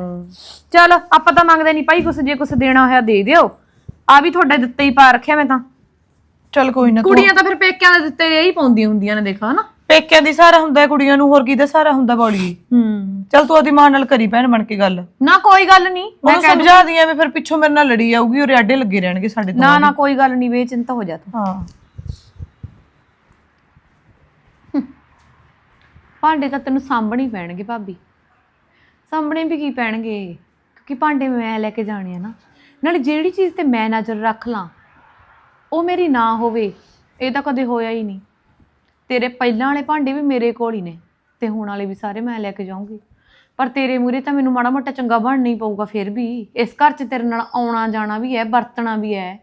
ਚਲ ਆਪਾਂ ਤਾਂ ਮੰਗਦੇ ਨਹੀਂ ਭਾਈ ਕੁਛ ਜੇ ਕੁਛ ਦੇਣਾ ਹੋਇਆ ਦੇ ਦਿਓ। ਆ ਵੀ ਤੁਹਾਡੇ ਦਿੱਤੇ ਹੀ ਪਾ ਰੱਖਿਆ ਮੈਂ ਤਾਂ। ਚੱਲ ਕੋਈ ਨਾ ਕੁੜੀਆਂ ਤਾਂ ਫਿਰ ਪੇਕਿਆਂ ਦੇ ਦਿੱਤੇ ਹੀ ਪਾਉਂਦੀਆਂ ਹੁੰਦੀਆਂ ਨੇ ਦੇਖਾ ਹਨਾ ਪੇਕਿਆਂ ਦੀ ਸਾਰਾ ਹੁੰਦਾ ਹੈ ਕੁੜੀਆਂ ਨੂੰ ਹੋਰ ਕਿਹਦਾ ਸਾਰਾ ਹੁੰਦਾ ਬੌਲੀ? ਹੂੰ। ਚੱਲ ਤੂੰ ਉਹਦੀ ਮਾਂ ਨਾਲ ਕਰੀ ਭੈਣ ਬਣ ਕੇ ਗੱਲ। ਨਾ ਕੋਈ ਗੱਲ ਨਹੀਂ ਉਹਨੂੰ ਸਮਝਾ ਦੀ ਐਵੇਂ ਫਿਰ ਪਿੱਛੋਂ ਮੇਰੇ ਨਾਲ ਲੜੀ ਜਾਊਗੀ ਉਹ ਆਡੇ ਲੱਗੇ ਰਹਿਣਗੇ ਸਾਡੇ ਤੋਂ ਨਾ ਨਾ ਕੋਈ ਗੱਲ ਨਹੀਂ ਬੇਚਿੰਤਾ ਹੋ ਜਾ ਤੂੰ। ਹਾਂ। ਭਾਂਡੇ ਤਾਂ ਤੈਨੂੰ ਸਾਂਭਣੇ ਹੀ ਪੈਣਗੇ ਭਾਬੀ। ਸਾਂਭਣੇ ਵੀ ਕੀ ਪੈਣਗੇ? ਕਿਉਂਕਿ ਭਾਂਡੇ ਮੈਂ ਲੈ ਕੇ ਜਾਣੇ ਆ ਨਾ। ਨਾਲੇ ਜਿਹੜੀ ਚੀਜ਼ ਤੇ ਮੈਂ ਨਜ਼ਰ ਰੱਖ ਲਾਂ ਉਹ ਮੇਰੀ ਨਾ ਹੋਵੇ ਇਹ ਤਾਂ ਕਦੇ ਹੋਇਆ ਹੀ ਨਹੀਂ। ਤੇਰੇ ਪਹਿਲਾਂ ਵਾਲੇ ਭਾਂਡੇ ਵੀ ਮੇਰੇ ਕੋਲ ਹੀ ਨੇ ਤੇ ਹੁਣ ਵਾਲੇ ਵੀ ਸਾਰੇ ਮੈਂ ਲੈ ਕੇ ਜਾਊਂਗੀ। ਪਰ ਤੇਰੇ ਮੂਰੇ ਤਾਂ ਮੈਨੂੰ ਮਾੜਾ ਮੋਟਾ ਚੰਗਾ ਬਣਨਾ ਹੀ ਪਊਗਾ ਫਿਰ ਵੀ। ਇਸ ਘਰ 'ਚ ਤੇਰੇ ਨਾਲ ਆਉਣਾ ਜਾਣਾ ਵੀ ਹੈ, ਵਰਤਣਾ ਵੀ ਹੈ।